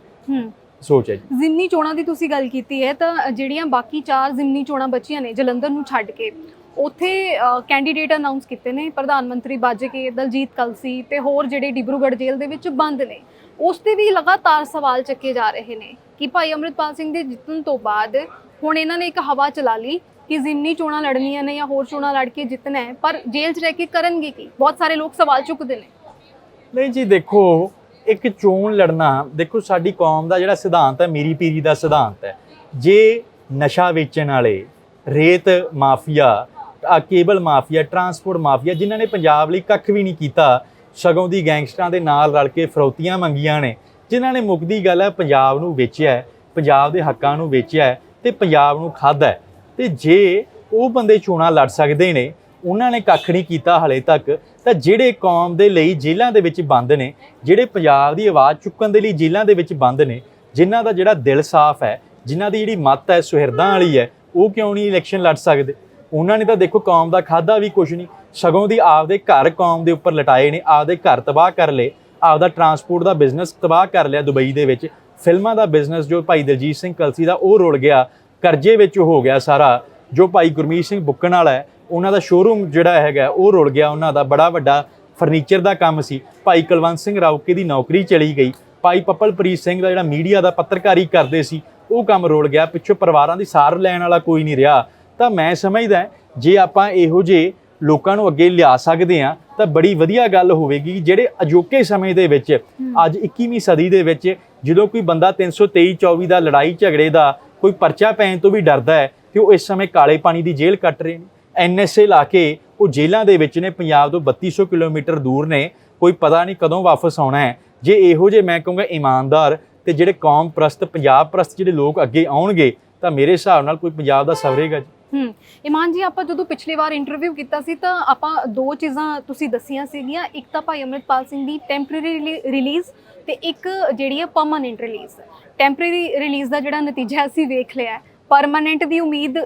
[SPEAKER 2] ਸੋਚ ਹੈ ਜੀ।
[SPEAKER 1] ਜ਼ਿਮਨੀ ਚੋਣਾਂ ਦੀ ਤੁਸੀਂ ਗੱਲ ਕੀਤੀ ਹੈ ਤਾਂ ਜਿਹੜੀਆਂ ਬਾਕੀ ਚਾਰ ਜ਼ਿਮਨੀ ਚੋਣਾਂ ਬਚੀਆਂ ਨੇ ਜਲੰਧਰ ਨੂੰ ਛੱਡ ਕੇ ਉੱਥੇ ਕੈਂਡੀਡੇਟ ਅਨਾਉਂਸ ਕੀਤੇ ਨੇ ਪ੍ਰਧਾਨ ਮੰਤਰੀ ਬਾਜਕੇ ਦਲਜੀਤ ਕਲਸੀ ਤੇ ਹੋਰ ਜਿਹੜੇ ਡਿਬਰੂਗੜ੍ਹ ਜੇਲ੍ਹ ਦੇ ਵਿੱਚ ਬੰਦ ਨੇ। ਉਸ ਤੇ ਵੀ ਲਗਾਤਾਰ ਸਵਾਲ ਚੱਕੇ ਜਾ ਰਹੇ ਨੇ ਕਿ ਭਾਈ ਅਮਰਿਤਪਾਲ ਸਿੰਘ ਦੇ ਜਿੱਤਣ ਤੋਂ ਬਾਅਦ ਹੁਣ ਇਹਨਾਂ ਨੇ ਇੱਕ ਹਵਾ ਚਲਾ ਲਈ ਕਿ ਜ਼ਿਮਨੀ ਚੋਣਾਂ ਲੜਨੀਆਂ ਨੇ ਜਾਂ ਹੋਰ ਚੋਣਾਂ ਲੜ ਕੇ ਜਿੱਤਣਾ ਹੈ, ਪਰ ਜੇਲ੍ਹ 'ਚ ਰਹਿ ਕੇ ਕਰਨਗੇ ਕੀ? ਬਹੁਤ ਸਾਰੇ ਲੋਕ ਸਵਾਲ ਚੁੱਕਦੇ ਨੇ।
[SPEAKER 2] ਨਹੀਂ ਜੀ, ਦੇਖੋ, ਇੱਕ ਚੋਣ ਲੜਨਾ, ਦੇਖੋ, ਸਾਡੀ ਕੌਮ ਦਾ ਜਿਹੜਾ ਸਿਧਾਂਤ ਹੈ, ਮੀਰੀ ਪੀਰੀ ਦਾ ਸਿਧਾਂਤ ਹੈ। ਜੇ ਨਸ਼ਾ ਵੇਚਣ ਵਾਲੇ, ਰੇਤ mafia cable mafia, transport mafia, ਜਿਨ੍ਹਾਂ ਨੇ ਪੰਜਾਬ ਲਈ ਕੱਖ ਵੀ ਨਹੀਂ ਕੀਤਾ ਸਗੋਂ ਦੀ ਗੈਂਗਸਟਰਾਂ ਦੇ ਨਾਲ ਰਲ ਕੇ ਫਰੌਤੀਆਂ ਮੰਗੀਆਂ ਨੇ, ਜਿਨ੍ਹਾਂ ਨੇ ਮੁੱਕਦੀ ਗੱਲ ਹੈ ਪੰਜਾਬ ਨੂੰ ਵੇਚਿਆ ਹੈ, ਪੰਜਾਬ ਦੇ ਹੱਕਾਂ ਨੂੰ ਵੇਚਿਆ ਹੈ ਤੇ ਪੰਜਾਬ ਨੂੰ ਖਾਧਾ ਹੈ। ਤੇ ਜੇ ਉਹ ਬੰਦੇ ਚੋਣਾਂ ਲੜ ਸਕਦੇ ਨੇ, ਉਹਨਾਂ ਨੇ ਕੱਖ ਨਹੀਂ ਕੀਤਾ ਹਲੇ ਤੱਕ, ਤਾਂ ਜਿਹੜੇ ਕੌਮ ਦੇ ਲਈ ਜੇਲ੍ਹਾਂ ਦੇ ਵਿੱਚ ਬੰਦ ਨੇ, ਜਿਹੜੇ ਪੰਜਾਬ ਦੀ ਆਵਾਜ਼ ਚੁੱਕਣ ਦੇ ਲਈ ਜੇਲ੍ਹਾਂ ਦੇ ਵਿੱਚ ਬੰਦ ਨੇ, ਜਿਨ੍ਹਾਂ ਦਾ ਜਿਹੜਾ ਦਿਲ ਸਾਫ਼ ਹੈ, ਜਿਨ੍ਹਾਂ ਦੀ ਜਿਹੜੀ ਮੱਤ ਹੈ ਸੁਹਿਰਦਾਂ ਵਾਲੀ ਹੈ, ਉਹ ਕਿਉਂ ਨਹੀਂ ਇਲੈਕਸ਼ਨ ਲੜ ਸਕਦੇ? ਉਹਨਾਂ ਨੇ ਤਾਂ ਦੇਖੋ ਕੌਮ ਦਾ ਖਾਦਾ ਵੀ ਕੁਝ ਨਹੀਂ। ਸਗੋਂ ਦੀ ਆਪਦੇ ਘਰ ਕੌਮ ਦੇ ਉੱਪਰ ਲਟਾਏ ਨੇ, ਆਪਦੇ ਘਰ ਤਬਾਹ ਕਰ ਲਏ, ਆਪਦਾ ਟਰਾਂਸਪੋਰਟ ਦਾ ਬਿਜ਼ਨਸ ਤਬਾਹ ਕਰ ਲਿਆ ਦੁਬਈ ਦੇ ਵਿੱਚ। ਫਿਲਮਾਂ ਦਾ ਬਿਜ਼ਨਸ ਜੋ ਭਾਈ ਦਲਜੀਤ ਸਿੰਘ ਕਲਸੀ ਦਾ ਉਹ ਰੁਲ ਗਿਆ, ਕਰਜ਼ੇ ਵਿੱਚ ਹੋ ਗਿਆ ਸਾਰਾ, ਜੋ ਭਾਈ ਗੁਰਮੀਤ ਸਿੰਘ ਬੁੱਕਣ ਵਾਲਾ ਹੈ, ਉਹਨਾਂ ਦਾ ਸ਼ੋਰੂਮ ਜਿਹੜਾ ਹੈਗਾ, ਉਹ ਰੁਲ ਗਿਆ ਉਹਨਾਂ ਦਾ, ਬੜਾ ਵੱਡਾ ਫਰਨੀਚਰ ਦਾ ਕੰਮ ਸੀ। ਭਾਈ ਕੁਲਵੰਤ ਸਿੰਘ ਰਾਉਕੇ ਦੀ ਨੌਕਰੀ ਚਲੀ ਗਈ। ਭਾਈ ਪੱਪਲਪ੍ਰੀਤ ਸਿੰਘ ਦਾ ਜਿਹੜਾ ਮੀਡੀਆ ਦਾ ਪੱਤਰਕਾਰੀ ਕਰਦੇ ਸੀ, ਉਹ ਕੰਮ ਰੁਲ ਗਿਆ, ਪਿੱਛੋਂ ਪਰਿਵਾਰਾਂ ਦੀ ਸਾਰ ਲੈਣ ਵਾਲਾ ਕੋਈ ਨਹੀਂ ਰਿਹਾ। ਤਾਂ ਮੈਂ ਸਮਝਦਾ ਜੇ ਆਪਾਂ ਇਹੋ ਜਿਹੇ ਲੋਕਾਂ ਨੂੰ ਅੱਗੇ ਲਿਆ ਸਕਦੇ ਆ ਤਾਂ ਬੜੀ ਵਧੀਆ ਗੱਲ ਹੋਵੇਗੀ ਜਿਹੜੇ ਅਜੋਕੇ ਸਮੇਂ ਦੇ ਵਿੱਚ ਅੱਜ 21ਵੀਂ ਸਦੀ ਦੇ ਵਿੱਚ ਜਦੋਂ ਕੋਈ ਬੰਦਾ 323 24 ਦਾ ਲੜਾਈ ਝਗੜੇ ਦਾ ਕੋਈ ਪਰਚਾ ਪੈਣ ਤੋਂ ਵੀ ਡਰਦਾ ਹੈ ਕਿ ਉਹ ਇਸ ਸਮੇਂ ਕਾਲੇ ਪਾਣੀ ਦੀ ਜੇਲ੍ਹ ਕੱਟ ਰਹੇ ਨੇ। ਐਨਐਸਏ ਲਾ ਕੇ ਉਹ ਜੇਲ੍ਹਾਂ ਦੇ ਵਿੱਚ ਨੇ ਪੰਜਾਬ ਤੋਂ 3200 ਕਿਲੋਮੀਟਰ ਦੂਰ ਨੇ ਕੋਈ ਪਤਾ ਨਹੀਂ ਕਦੋਂ ਵਾਪਸ ਆਉਣਾ ਹੈ। ਜੇ ਇਹੋ ਜੇ ਮੈਂ ਕਹੂੰਗਾ ਇਮਾਨਦਾਰ ਤੇ ਜਿਹੜੇ ਕੌਮ ਪ੍ਰਸਤ ਪੰਜਾਬ ਪ੍ਰਸਤ ਜਿਹੜੇ ਲੋਕ ਅੱਗੇ ਆਉਣਗੇ ਤਾਂ ਮੇਰੇ ਹਿਸਾਬ ਨਾਲ ਕੋਈ ਪੰਜਾਬ ਦਾ ਸਵਰੇਗਾ ਜੀ।
[SPEAKER 1] ਹੂੰ। ਇਮਾਨ ਜੀ, ਆਪਾਂ ਜਦੋਂ ਪਿਛਲੀ ਵਾਰ ਇੰਟਰਵਿਊ ਕੀਤਾ ਸੀ, ਤਾਂ ਆਪਾਂ ਦੋ ਚੀਜ਼ਾਂ ਤੁਸੀਂ ਦੱਸੀਆਂ ਸੀਗੀਆਂ। ਇੱਕ ਤਾਂ ਭਾਈ ਅਮਰਿਤਪਾਲ ਸਿੰਘ ਦੀ ਟੈਂਪਰੇਰੀ ਰਿਲੀਜ਼ ਤੇ ਇੱਕ ਜਿਹੜੀ ਹੈ ਪਰਮਾਨੈਂਟ ਰਿਲੀਜ਼ ਟੈਂਪਰੇਰੀ ਰਿਲੀਜ਼ ਦਾ ਜਿਹੜਾ ਨਤੀਜਾ ਅਸੀਂ ਵੇਖ ਲਿਆ ਪਰਮਾਨੈਂਟ ਦੀ ਉਮੀਦ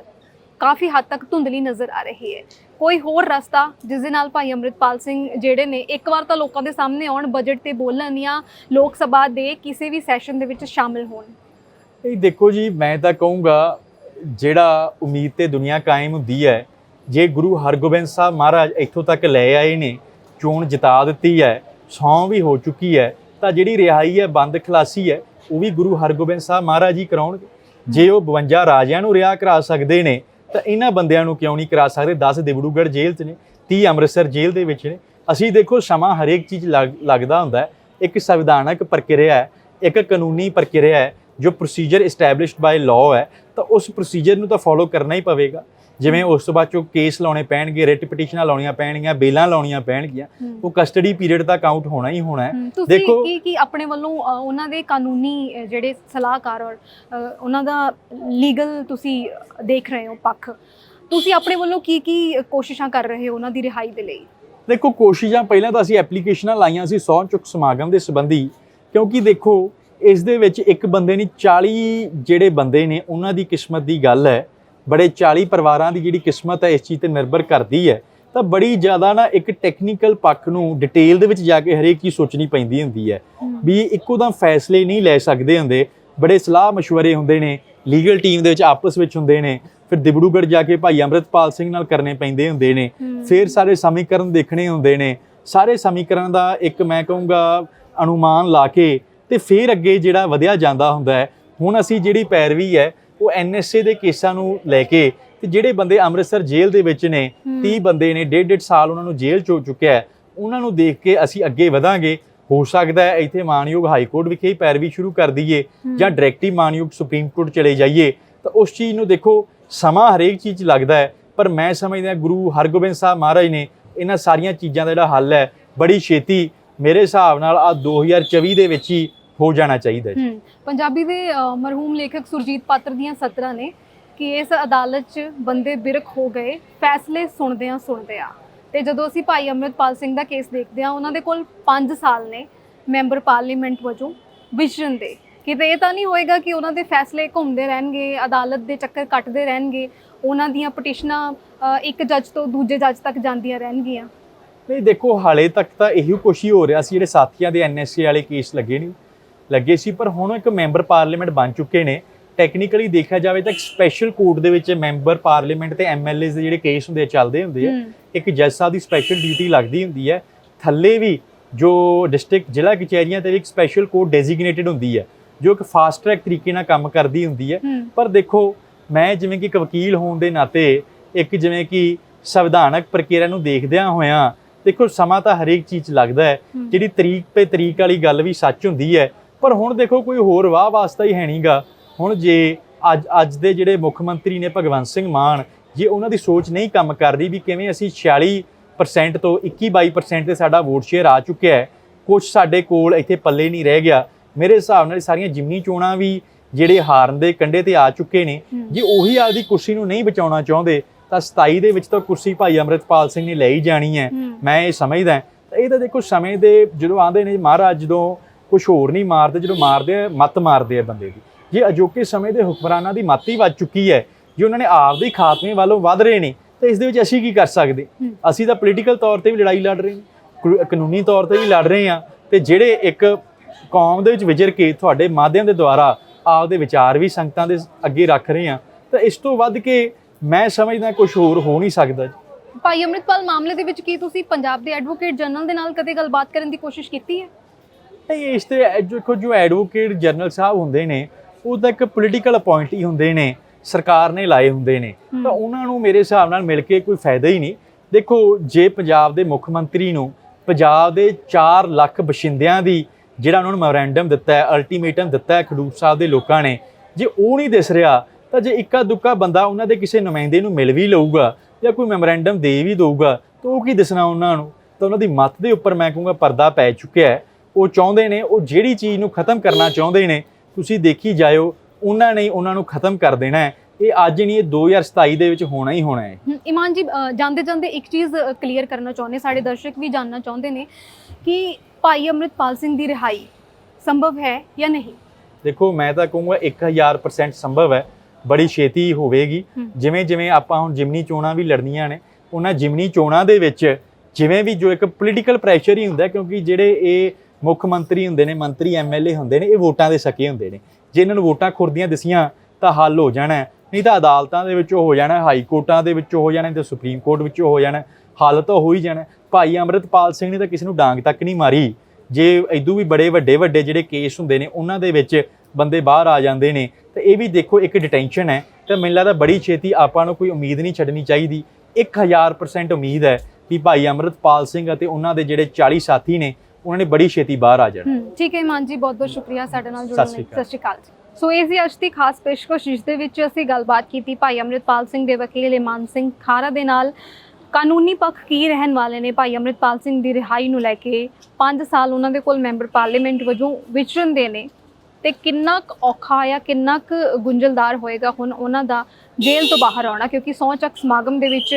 [SPEAKER 1] ਕਾਫੀ ਹੱਦ ਤੱਕ ਧੁੰਦਲੀ ਨਜ਼ਰ ਆ ਰਹੀ ਹੈ। ਕੋਈ ਹੋਰ ਰਸਤਾ ਜਿਸ ਦੇ ਨਾਲ ਭਾਈ ਅਮਰਿਤਪਾਲ ਸਿੰਘ ਜਿਹੜੇ ਨੇ, ਇੱਕ ਵਾਰ ਤਾਂ ਲੋਕਾਂ ਦੇ ਸਾਹਮਣੇ ਆਉਣ ਬਜਟ ਤੇ ਬੋਲਣ ਜਾਂ ਲੋਕ ਸਭਾ ਦੇ ਕਿਸੇ ਵੀ ਸੈਸ਼ਨ ਦੇ ਵਿੱਚ ਸ਼ਾਮਿਲ ਹੋਣ।
[SPEAKER 2] ਇਹ ਦੇਖੋ ਜੀ, ਮੈਂ ਤਾਂ ਕਹੂੰਗਾ ਜਿਹੜਾ ਉਮੀਦ ਤੇ ਦੁਨੀਆ ਕਾਇਮ ਹੁੰਦੀ ਹੈ, ਜੇ ਗੁਰੂ ਹਰਗੋਬਿੰਦ ਸਾਹਿਬ ਮਹਾਰਾਜ ਇੱਥੋਂ ਤੱਕ ਲੈ ਆਏ ਨੇ, ਚੋਣ ਜਿਤਾ ਦਿੱਤੀ ਹੈ, ਸੌਂ ਵੀ ਹੋ ਚੁੱਕੀ ਹੈ, ਤਾਂ ਜਿਹੜੀ ਰਿਹਾਈ ਹੈ, ਬੰਦ ਖਲਾਸੀ ਹੈ, ਉਹ ਵੀ ਗੁਰੂ ਹਰਗੋਬਿੰਦ ਸਾਹਿਬ ਮਹਾਰਾਜ ਹੀ ਕਰਾਉਣਗੇ। ਜੇ ਉਹ 52 ਰਾਜਿਆਂ ਨੂੰ ਰਿਹਾ ਕਰਾ ਸਕਦੇ ਨੇ, ਤਾਂ ਇਹਨਾਂ ਬੰਦਿਆਂ ਨੂੰ ਕਿਉਂ ਨਹੀਂ ਕਰਾ ਸਕਦੇ? 10 ਦਿਬੜੂਗੜ੍ਹ ਜੇਲ੍ਹ 'ਚ ਨੇ 30 ਅੰਮ੍ਰਿਤਸਰ ਜੇਲ੍ਹ ਦੇ ਵਿੱਚ ਨੇ। ਅਸੀਂ ਦੇਖੋ, ਸਮਾਂ ਹਰੇਕ ਚੀਜ਼ ਲੱਗ- ਲੱਗਦਾ ਹੁੰਦਾ ਇੱਕ ਸੰਵਿਧਾਨਕ ਪ੍ਰਕਿਰਿਆ ਹੈ, ਇੱਕ ਕਾਨੂੰਨੀ ਪ੍ਰਕਿਰਿਆ ਹੈ, ਜੋ ਪ੍ਰੋਸੀਜਰ ਐਸਟੈਬਲਿਸ਼ਡ ਬਾਈ ਲਾਅ ਹੈ। ਤਾਂ ਉਸ ਪ੍ਰੋਸੀਜਰ ਨੂੰ ਤਾਂ ਫੋਲੋ ਕਰਨਾ ਹੀ ਪਵੇਗਾ। ਜਿਵੇਂ ਉਸ ਤੋਂ ਬਾਅਦ ਚੋਂ ਕੇਸ ਲਾਉਣੇ ਪੈਣਗੇ ਰਿਟ ਪਟੀਸ਼ਨਾਂ ਲਾਉਣੀਆਂ ਪੈਣਗੀਆਂ ਬੇਲਾਂ ਲਾਉਣੀਆਂ ਪੈਣਗੀਆਂ ਉਹ ਕਸਟਡੀ ਪੀਰੀਅਡ ਦਾ ਕਾਊਂਟ ਹੋਣਾ ਹੀ ਹੋਣਾ ਹੈ। ਦੇਖੋ-
[SPEAKER 1] ਕੀ ਕੀ ਆਪਣੇ ਵੱਲੋਂ ਉਹਨਾਂ ਦੇ ਕਾਨੂੰਨੀ ਜਿਹੜੇ ਸਲਾਹਕਾਰ ਔਰ ਉਹਨਾਂ ਦਾ ਲੀਗਲ ਤੁਸੀਂ ਦੇਖ ਰਹੇ ਹੋ ਪੱਖ। ਤੁਸੀਂ ਆਪਣੇ ਵੱਲੋਂ ਕੀ ਕੀ ਕੋਸ਼ਿਸ਼ਾਂ ਕਰ ਰਹੇ ਹੋ ਉਹਨਾਂ ਦੀ ਰਿਹਾਈ ਦੇ ਲਈ?
[SPEAKER 2] ਦੇਖੋ ਕੋਸ਼ਿਸ਼ਾਂ ਪਹਿਲਾਂ ਤਾਂ ਅਸੀਂ ਐਪਲੀਕੇਸ਼ਨਾਂ ਲਾਈਆਂ ਸੀ ਸਹੁੰ ਚੁੱਕ ਸਮਾਗਮ ਦੇ ਸੰਬੰਧੀ ਕਿਉਂਕਿ ਦੇਖੋ ਇਸ ਦੇ ਵਿੱਚ ਇੱਕ ਬੰਦੇ ਨਹੀਂ 40 ਜਿਹੜੇ ਬੰਦੇ ਨੇ ਉਹਨਾਂ ਦੀ ਕਿਸਮਤ ਦੀ ਗੱਲ ਹੈ। ਬੜੇ 40 ਪਰਿਵਾਰਾਂ ਦੀ ਜਿਹੜੀ ਕਿਸਮਤ ਹੈ ਇਸ ਚੀਜ਼ ਤੇ ਨਿਰਭਰ ਕਰਦੀ ਹੈ। ਤਾਂ ਬੜੀ ਜ਼ਿਆਦਾ ਨਾ ਇੱਕ ਟੈਕਨੀਕਲ ਪੱਖ ਨੂੰ ਡਿਟੇਲ ਦੇ ਵਿੱਚ ਜਾ ਕੇ ਹਰੇਕ ਚੀਜ਼ ਸੋਚਣੀ ਪੈਂਦੀ ਹੁੰਦੀ ਹੈ। ਵੀ ਇੱਕੋ ਦਮ ਫੈਸਲੇ ਨਹੀਂ ਲੈ ਸਕਦੇ ਹੁੰਦੇ। ਬੜੇ ਸਲਾਹ مشਵਰੇ ਹੁੰਦੇ ਨੇ ਲੀਗਲ ਟੀਮ ਦੇ ਵਿੱਚ ਆਪਸ ਵਿੱਚ ਹੁੰਦੇ ਨੇ ਫਿਰ ਦਿਬੜੂਗੜ੍ਹ ਜਾ ਕੇ ਭਾਈ ਅੰਮ੍ਰਿਤਪਾਲ ਸਿੰਘ ਨਾਲ ਕਰਨੇ ਪੈਂਦੇ ਹੁੰਦੇ ਨੇ। ਫਿਰ ਸਾਰੇ ਸਮੀਕਰਨ ਦੇਖਣੇ ਹੁੰਦੇ ਨੇ। ਸਾਰੇ ਸਮੀਕਰਨ ਦਾ ਇੱਕ ਮੈਂ ਕਹੂੰਗਾ ਅਨੁਮਾਨ ਲਾ ਕੇ ਤੇ ਫਿਰ ਅੱਗੇ ਜਿਹੜਾ ਵਧਿਆ ਜਾਂਦਾ ਹੁੰਦਾ ਹੈ ਹੁਣ ਅਸੀਂ ਜਿਹੜੀ ਪੈਰਵੀ ਹੈ ਉਹ ਐਨਐਸਏ ਦੇ ਕੇਸਾਂ ਨੂੰ ਲੈ ਕੇ ਤੇ ਜਿਹੜੇ ਬੰਦੇ ਅੰਮ੍ਰਿਤਸਰ ਜੇਲ੍ਹ ਦੇ ਵਿੱਚ ਨੇ 30 ਬੰਦੇ ਨੇ ਡੇਢ ਡੇਢ ਸਾਲ ਉਹਨਾਂ ਨੂੰ ਜੇਲ੍ਹ ਚੋ ਚੁੱਕਿਆ ਹੈ ਉਹਨਾਂ ਨੂੰ ਦੇਖ ਕੇ ਅਸੀਂ ਅੱਗੇ ਵਧਾਂਗੇ। ਹੋ ਸਕਦਾ ਹੈ ਇੱਥੇ ਮਾਨਯੋਗ ਹਾਈ ਕੋਰਟ ਵਿਖੇ ਹੀ ਪੈਰਵੀ ਸ਼ੁਰੂ ਕਰ ਦਈਏ ਜਾਂ ਡਾਇਰੈਕਟਲੀ ਮਾਨਯੋਗ ਸੁਪਰੀਮ ਕੋਰਟ ਚਲੇ ਜਾਈਏ। ਤਾਂ ਉਸ ਚੀਜ਼ ਨੂੰ ਦੇਖੋ ਸਮਾਂ ਹਰੇਕ ਚੀਜ਼ 'ਚ ਲੱਗਦਾ ਹੈ ਪਰ ਮੈਂ ਸਮਝਦਾ ਗੁਰੂ ਹਰਗੋਬਿੰਦ ਸਾਹਿਬ ਮਹਾਰਾਜ ਨੇ ਇਹਨਾਂ ਸਾਰੀਆਂ ਚੀਜ਼ਾਂ ਦਾ ਜਿਹੜਾ ਹੱਲ ਹੈ ਬੜੀ ਛੇਤੀ ਮੇਰੇ ਹਿਸਾਬ ਨਾਲ ਆ 2024 ਦੇ ਵਿੱਚ ਹੀ ਹੋ ਜਾਣਾ ਚਾਹੀਦਾ ਹੈ
[SPEAKER 1] ਪੰਜਾਬੀ ਦੇ ਮਰਹੂਮ ਲੇਖਕ ਸੁਰਜੀਤ ਪਾਤਰ ਦੀਆਂ ਸਤਰਾਂ ਨੇ ਕਿ ਇਸ ਅਦਾਲਤ 'ਚ ਬੰਦੇ ਬਿਰਖ ਹੋ ਗਏ ਫੈਸਲੇ ਸੁਣਦਿਆਂ ਸੁਣਦਿਆਂ। ਤੇ ਜਦੋਂ ਅਸੀਂ ਭਾਈ ਅੰਮ੍ਰਿਤਪਾਲ ਸਿੰਘ ਦਾ ਕੇਸ ਦੇਖਦੇ ਹਾਂ ਉਹਨਾਂ ਦੇ ਕੋਲ 5 ਸਾਲ ਨੇ ਮੈਂਬਰ ਪਾਰਲੀਮੈਂਟ ਵਜੋਂ ਵਿਚਰਨ ਦੇ। ਕਿਤੇ ਇਹ ਤਾਂ ਨਹੀਂ ਹੋਏਗਾ ਕਿ ਉਹਨਾਂ ਦੇ ਫੈਸਲੇ ਘੁੰਮਦੇ ਰਹਿਣਗੇ ਅਦਾਲਤ ਦੇ ਚੱਕਰ ਕੱਟਦੇ ਰਹਿਣਗੇ ਉਹਨਾਂ ਦੀਆਂ ਪਟੀਸ਼ਨਾਂ ਅ, ਇੱਕ ਜੱਜ ਤੋਂ ਦੂਜੇ ਜੱਜ ਤੱਕ ਜਾਂਦੀਆਂ ਰਹਿਣਗੀਆਂ।
[SPEAKER 2] ਨਹੀਂ ਦੇਖੋ ਹਾਲੇ ਤੱਕ ਤਾਂ ਇਹੀ ਕੁਛ ਹੀ ਹੋ ਰਿਹਾ ਸੀ ਜਿਹੜੇ ਸਾਥੀਆਂ ਦੇ ਐਨਐਸਏ ਵਾਲੇ ਕੇਸ ਲੱਗੇ ਨਹੀਂ ਲੱਗੇ ਸੀ ਪਰ ਹੁਣ ਇੱਕ ਮੈਂਬਰ ਪਾਰਲੀਮੈਂਟ ਬਣ ਚੁੱਕੇ ਨੇ। ਟੈਕਨੀਕਲੀ ਦੇਖਿਆ ਜਾਵੇ ਤਾਂ ਇੱਕ ਸਪੈਸ਼ਲ ਕੋਰਟ ਦੇ ਵਿੱਚ ਮੈਂਬਰ ਪਾਰਲੀਮੈਂਟ ਤੇ ਐਮਐਲਏਸ ਦੇ ਜਿਹੜੇ ਕੇਸ ਹੁੰਦੇ ਚੱਲਦੇ ਹੁੰਦੇ ਆ ਇੱਕ ਜੱਜ ਸਾਹਿਬ ਦੀ ਸਪੈਸ਼ਲ ਡਿਊਟੀ ਲੱਗਦੀ ਹੁੰਦੀ ਹੈ। ਥੱਲੇ ਵੀ ਜੋ ਡਿਸਟ੍ਰਿਕਟ ਜ਼ਿਲ੍ਹਾ ਕਚਹਿਰੀਆਂ ਤੇ ਵੀ ਇੱਕ ਸਪੈਸ਼ਲ ਕੋਰਟ ਡੈਜ਼ਿਗਨੇਟਿਡ ਹੁੰਦੀ ਹੈ ਜੋ ਇੱਕ ਫਾਸਟ ਟਰੈਕ ਤਰੀਕੇ ਨਾਲ ਕੰਮ ਕਰਦੀ ਹੁੰਦੀ ਹੂੰ। ਪਰ ਦੇਖੋ ਮੈਂ ਜਿਵੇਂ ਕਿ ਇੱਕ ਵਕੀਲ ਹੋਣ ਦੇ ਨਾਤੇ ਇੱਕ ਜਿਵੇਂ ਕਿ ਸੰਵਿਧਾਨਕ ਪ੍ਰਕਿਰਿਆ ਨੂੰ ਦੇਖਦਿਆਂ ਹੋਇਆਂ ਦੇਖੋ ਸਮਾਂ ਤਾਂ ਹਰੇਕ ਚੀਜ਼ ਲੱਗਦਾ ਹੈ। ਜਿਹੜੀ ਤਰੀਕ ਤੇ ਤਰੀਕ ਵਾਲੀ ਗੱਲ ਵੀ ਸੱਚ ਹੁੰਦੀ ਹੈ। ਪਰ ਹੁਣ ਦੇਖੋ ਕੋਈ ਹੋਰ ਵਾਹ ਵਾਸਤਾ ਹੀ ਹੈ ਨਹੀਂਗਾ ਹੁਣ ਜੇ ਅੱਜ ਅੱਜ ਦੇ ਜਿਹੜੇ ਮੁੱਖ ਮੰਤਰੀ ਨੇ ਭਗਵੰਤ ਸਿੰਘ ਮਾਨ ਜੇ ਉਹਨਾਂ ਦੀ ਸੋਚ ਨਹੀਂ ਕੰਮ ਕਰ ਰਹੀ ਵੀ ਕਿਵੇਂ ਅਸੀਂ 46% ਤੋਂ 21-22% ਤੇ ਸਾਡਾ ਵੋਟ ਸ਼ੇਅਰ ਆ ਚੁੱਕਿਆ ਹੈ ਕੁਝ ਸਾਡੇ ਕੋਲ ਇੱਥੇ ਪੱਲੇ ਨਹੀਂ ਰਹਿ ਗਿਆ। ਮੇਰੇ ਹਿਸਾਬ ਨਾਲ ਸਾਰੀਆਂ ਜਿਮਨੀ ਚੋਣਾਂ ਵੀ ਜਿਹੜੇ ਹਾਰਨ ਦੇ ਕੰਢੇ ਤੇ ਆ ਚੁੱਕੇ ਨੇ। ਜੇ ਉਹੀ ਆਪਦੀ ਕੁਰਸੀ ਨੂੰ ਨਹੀਂ ਬਚਾਉਣਾ ਚਾਹੁੰਦੇ ਤਾਂ 27 ਦੇ ਵਿੱਚ ਤਾਂ ਕੁਰਸੀ ਭਾਈ ਅਮਰਿਤਪਾਲ ਸਿੰਘ ਨੇ ਲੈ ਹੀ ਜਾਣੀ ਹੈ। ਮੈਂ ਇਹ ਸਮਝਦਾ ਤਾਂ ਇਹ ਤਾਂ ਦੇਖੋ ਸਮੇਂ ਦੇ ਜਦੋਂ ਆਂਦੇ ਨੇ ਮਹਾਰਾਜ ਜਦੋਂ ਕੁਝ ਹੋਰ ਨਹੀਂ ਮਾਰਦੇ ਜਦੋਂ ਮਾਰਦੇ ਆ ਮੱਤ ਮਾਰਦੇ ਆ ਬੰਦੇ ਦੀ ਜੇ ਅਜੋਕੇ ਸਮੇਂ ਦੇ ਹੁਕਮਰਾਨਾਂ ਦੀ ਮੱਤ ਹੀ ਵੱਜ ਚੁੱਕੀ ਹੈ ਜੇ ਉਹਨਾਂ ਨੇ ਆਪਦੇ ਖਾਤਮੇ ਵੱਲੋਂ ਵੱਧ ਰਹੇ ਨੇ ਤਾਂ ਇਸ ਦੇ ਵਿੱਚ ਅਸੀਂ ਕੀ ਕਰ ਸਕਦੇ। ਅਸੀਂ ਤਾਂ ਪੋਲੀਟੀਕਲ ਤੌਰ ਤੇ ਵੀ ਲੜਾਈ ਲੜ ਰਹੇ ਕਰੂ- ਕਾਨੂੰਨੀ ਤੌਰ ਤੇ ਵੀ ਲੜ ਰਹੇ ਹਾਂ ਤੇ ਜਿਹੜੇ ਇੱਕ ਕੌਮ ਦੇ ਵਿੱਚ ਵਿਚਰ ਕੇ ਤੁਹਾਡੇ ਮਾਧਿਅਮ ਦੇ ਦੁਆਰਾ ਆਪਦੇ ਵਿਚਾਰ ਵੀ ਸੰਗਤਾਂ ਦੇ ਅੱਗੇ ਰੱਖ ਰਹੇ ਹਾਂ ਤਾਂ ਇਸ ਤੋਂ ਵੱਧ ਕੇ ਮੈਂ ਸਮਝਦਾ ਕੁਝ ਹੋਰ ਹੋ ਨਹੀਂ ਸਕਦਾ
[SPEAKER 1] ਭਾਈ ਅੰਮ੍ਰਿਤਪਾਲ ਮਾਮਲੇ ਦੇ ਵਿੱਚ ਕੀ ਤੁਸੀਂ ਪੰਜਾਬ ਦੇ ਐਡਵੋਕੇਟ ਜਨਰਲ ਦੇ ਨਾਲ ਕਦੇ ਗੱਲਬਾਤ ਕਰਨ ਦੀ ਕੋਸ਼ਿਸ਼ ਕੀਤੀ ਹੈ?
[SPEAKER 2] ਨਹੀਂ ਇਸ ਤੇ ਐ- ਦੇਖੋ ਜੋ ਐਡਵੋਕੇਟ ਜਨਰਲ ਸਾਹਿਬ ਹੁੰਦੇ ਨੇ ਉਹ ਤਾਂ ਇੱਕ ਪੋਲੀਟੀਕਲ ਅਪਾਇੰਟੀ ਹੁੰਦੇ ਨੇ ਸਰਕਾਰ ਨੇ ਲਾਏ ਹੁੰਦੇ ਨੇ। ਤਾਂ ਉਹਨਾਂ ਨੂੰ ਮੇਰੇ ਹਿਸਾਬ ਨਾਲ ਮਿਲ ਕੇ ਕੋਈ ਫਾਇਦਾ ਹੀ ਨਹੀਂ। ਦੇਖੋ ਜੇ ਪੰਜਾਬ ਦੇ ਮੁੱਖ ਮੰਤਰੀ ਨੂੰ ਪੰਜਾਬ ਦੇ 4 ਲੱਖ ਬਸ਼ਿੰਦਿਆਂ ਦੀ ਜਿਹੜਾ ਉਹਨਾਂ ਨੂੰ ਮੈਮੋਰੈਂਡਮ ਦਿੱਤਾ ਹੈ ਅਲਟੀਮੇਟਮ ਦਿੱਤਾ ਹੈ ਖਡੂਰ ਸਾਹਿਬ ਦੇ ਲੋਕਾਂ ਨੇ ਜੇ ਉਹ ਨਹੀਂ ਦਿਸ ਰਿਹਾ ਤਾਂ ਜੇ ਇੱਕਾ ਦੁੱਕਾ ਬੰਦਾ ਉਹਨਾਂ ਦੇ ਕਿਸੇ ਨੁਮਾਇੰਦੇ ਨੂੰ ਮਿਲ ਵੀ ਲਊਗਾ ਜਾਂ ਕੋਈ ਮੈਮੋਰੈਂਡਮ ਦੇ ਵੀ ਦਊਗਾ ਤਾਂ ਉਹ ਕੀ ਦਿਸਣਾ ਉਹਨਾਂ ਨੂੰ? ਤਾਂ ਉਹਨਾਂ ਦੀ ਮੱਤ ਦੇ ਉੱਪਰ ਮੈਂ ਕਹੂੰਗਾ ਪਰਦਾ ਪੈ ਚੁੱਕਿਆ ਹੈ। ਉਹ ਚਾਹੁੰਦੇ ਨੇ ਉਹ ਜਿਹੜੀ ਚੀਜ਼ ਨੂੰ ਖਤਮ ਕਰਨਾ ਚਾਹੁੰਦੇ ਨੇ ਤੁਸੀਂ ਦੇਖੀ ਜਾਇਓ ਉਹਨਾਂ ਨੇ ਉਹਨਾਂ ਨੂੰ ਖਤਮ ਕਰ ਦੇਣਾ ਹੈ। ਇਹ ਅੱਜ ਨਹੀਂ ਇਹ 2027 ਦੇ ਵਿੱਚ ਹੋਣਾ ਹੀ ਹੋਣਾ ਹੈ।
[SPEAKER 1] ਇਮਾਨ ਜੀ ਜਾਂਦੇ ਜਾਂਦੇ ਇੱਕ ਚੀਜ਼ ਕਲੀਅਰ ਕਰਨਾ ਚਾਹੁੰਦੇ ਸਾਡੇ ਦਰਸ਼ਕ ਵੀ ਜਾਨਣਾ ਚਾਹੁੰਦੇ ਨੇ ਕਿ ਭਾਈ ਅੰਮ੍ਰਿਤਪਾਲ ਸਿੰਘ ਦੀ ਰਿਹਾਈ ਸੰਭਵ ਹੈ ਜਾਂ ਨਹੀਂ?
[SPEAKER 2] ਦੇਖੋ ਮੈਂ ਤਾਂ ਕਹੂੰਗਾ 1000% ਸੰਭਵ ਹੈ। ਬੜੀ ਛੇਤੀ ਹੋਵੇਗੀ। ਜਿਵੇਂ ਜਿਵੇਂ ਆਪਾਂ ਹੁਣ ਜਿਮਨੀ ਚੋਣਾਂ ਵੀ ਲੜਨੀਆਂ ਨੇ ਉਹਨਾਂ ਜਿਮਨੀ ਚੋਣਾਂ ਦੇ ਵਿੱਚ ਜਿਵੇਂ ਵੀ ਜੋ ਇੱਕ ਪੋਲੀਟੀਕਲ ਪ੍ਰੈਸ਼ਰ ਹੀ ਹੁੰਦਾ ਕਿਉਂਕਿ ਜਿਹੜੇ ਇਹ ਮੁੱਖ ਮੰਤਰੀ ਹੁੰਦੇ ਨੇ ਮੰਤਰੀ ਐਮਐਲਏ ਹੁੰਦੇ ਨੇ ਇਹ ਵੋਟਾਂ ਦੇ ਸਕੇ ਹੁੰਦੇ ਨੇ ਜੇ ਇਹਨਾਂ ਨੂੰ ਵੋਟਾਂ ਖੁਰਦੀਆਂ ਦਿਸੀਆਂ ਤਾਂ ਹੱਲ ਹੋ ਜਾਣਾ। ਨਹੀਂ ਤਾਂ ਅਦਾਲਤਾਂ ਦੇ ਵਿੱਚ ਹੋ ਜਾਣਾ ਹਾਈ ਕੋਰਟਾਂ ਦੇ ਵਿੱਚ ਹੋ ਜਾਣਾ ਤੇ ਸੁਪਰੀਮ ਕੋਰਟ ਵਿੱਚ ਹੋ ਜਾਣਾ ਹੱਲ ਤਾਂ ਹੋ ਹੀ ਜਾਣਾ ਭਾਈ ਅੰਮ੍ਰਿਤਪਾਲ ਸਿੰਘ ਨੇ ਤਾਂ ਕਿਸੇ ਨੂੰ ਡਾਂਗ ਤੱਕ ਨਹੀਂ ਮਾਰੀ ਜੇ ਇਦੋਂ ਵੀ ਬੜੇ ਵੱਡੇ ਵੱਡੇ ਜਿਹੜੇ ਕੇਸ ਹੁੰਦੇ ਨੇ ਉਹਨਾਂ ਦੇ ਵਿੱਚ ਬੰਦੇ ਬਾਹਰ ਆ ਜਾਂਦੇ ਨੇ ਤੇ ਇਹ ਵੀ ਦੇਖੋ ਇੱਕ ਡਿਟੈਂਸ਼ਨ ਹੈ। ਤੇ ਮੈਨੂੰ ਲੱਗਦਾ ਬੜੀ ਛੇਤੀ ਆਪਾਂ ਨੂੰ ਕੋਈ ਉਮੀਦ ਨਹੀਂ ਛੱਡਣੀ ਚਾਹੀਦੀ। 1000% ਉਮੀਦ ਹੈ ਕਿ ਭਾਈ ਅੰਮ੍ਰਿਤਪਾਲ ਸਿੰਘ ਅਤੇ ਉਹਨਾਂ ਦੇ ਜਿਹੜੇ 40 ਸਾਥੀ ਨੇ ਉਹਨਾਂ ਨੇ ਬੜੀ ਛੇਤੀ ਬਾਹਰ ਆ ਜਾਣਾ।
[SPEAKER 1] ਠੀਕ ਹੈ ਇਮਾਨ ਜੀ ਬਹੁਤ ਬਹੁਤ ਸ਼ੁਕਰੀਆ ਸਾਡੇ ਨਾਲ ਜੁੜਨ ਲਈ। ਸਤਿ ਸ਼੍ਰੀ ਅਕਾਲ ਜੀ। ਸੋ ਇਹ ਸੀ ਅੱਜ ਦੀ ਖਾਸ ਪੇਸ਼ਕਸ਼ ਜਿਸ ਦੇ ਵਿੱਚ ਅਸੀਂ ਗੱਲਬਾਤ ਕੀਤੀ ਭਾਈ ਅੰਮ੍ਰਿਤਪਾਲ ਸਿੰਘ ਦੇ ਵਕੀਲ ਇਮਾਨ ਸਿੰਘ ਖਾਰਾ ਦੇ ਨਾਲ। ਕਾਨੂੰਨੀ ਪੱਖ ਕੀ ਰਹਿਣ ਵਾਲੇ ਨੇ ਭਾਈ ਅੰਮ੍ਰਿਤਪਾਲ ਸਿੰਘ ਦੀ ਰਿਹਾਈ ਨੂੰ ਲੈ ਕੇ? 5 ਸਾਲ ਉਹਨਾਂ ਦੇ ਕੋਲ ਮੈਂਬਰ ਪਾਰਲੀਮੈਂਟ ਵਜੋਂ ਵਿਚਰਨ ਦੇ ਨੇ। ਤੇ ਕਿੰਨਾ ਕੁ ਔਖਾ ਜਾਂ ਕਿੰਨਾ ਕੁ ਗੁੰਝਲਦਾਰ ਹੋਏਗਾ ਹੁਣ ਉਹਨਾਂ ਦਾ ਜੇਲ੍ਹ ਤੋਂ ਬਾਹਰ ਆਉਣਾ, ਕਿਉਂਕਿ ਸਹੁੰ ਚੱਕ ਸਮਾਗਮ ਦੇ ਵਿੱਚ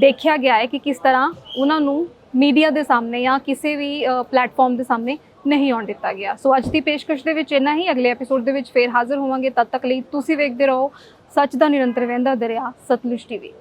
[SPEAKER 1] ਦੇਖਿਆ ਗਿਆ ਹੈ ਕਿ ਕਿਸ ਤਰ੍ਹਾਂ ਉਹਨਾਂ ਨੂੰ ਮੀਡੀਆ ਦੇ ਸਾਹਮਣੇ ਜਾਂ ਕਿਸੇ ਵੀ ਪਲੇਟਫਾਰਮ ਦੇ ਸਾਹਮਣੇ ਨਹੀਂ ਆਉਣ ਦਿੱਤਾ ਗਿਆ। ਸੋ ਅੱਜ ਦੀ ਪੇਸ਼ਕਸ਼ ਦੇ ਵਿੱਚ ਇੰਨਾ ਹੀ, ਅਗਲੇ ਐਪੀਸੋਡ ਦੇ ਵਿੱਚ ਫੇਰ ਹਾਜ਼ਰ ਹੋਵਾਂਗੇ। ਤਦ ਤੱਕ ਲਈ ਤੁਸੀਂ ਵੇਖਦੇ ਰਹੋ ਸੱਚ ਦਾ ਨਿਰੰਤਰ ਵਹਿੰਦਾ ਦਰਿਆ, ਸਤਲੁਜ ਟੀਵੀ।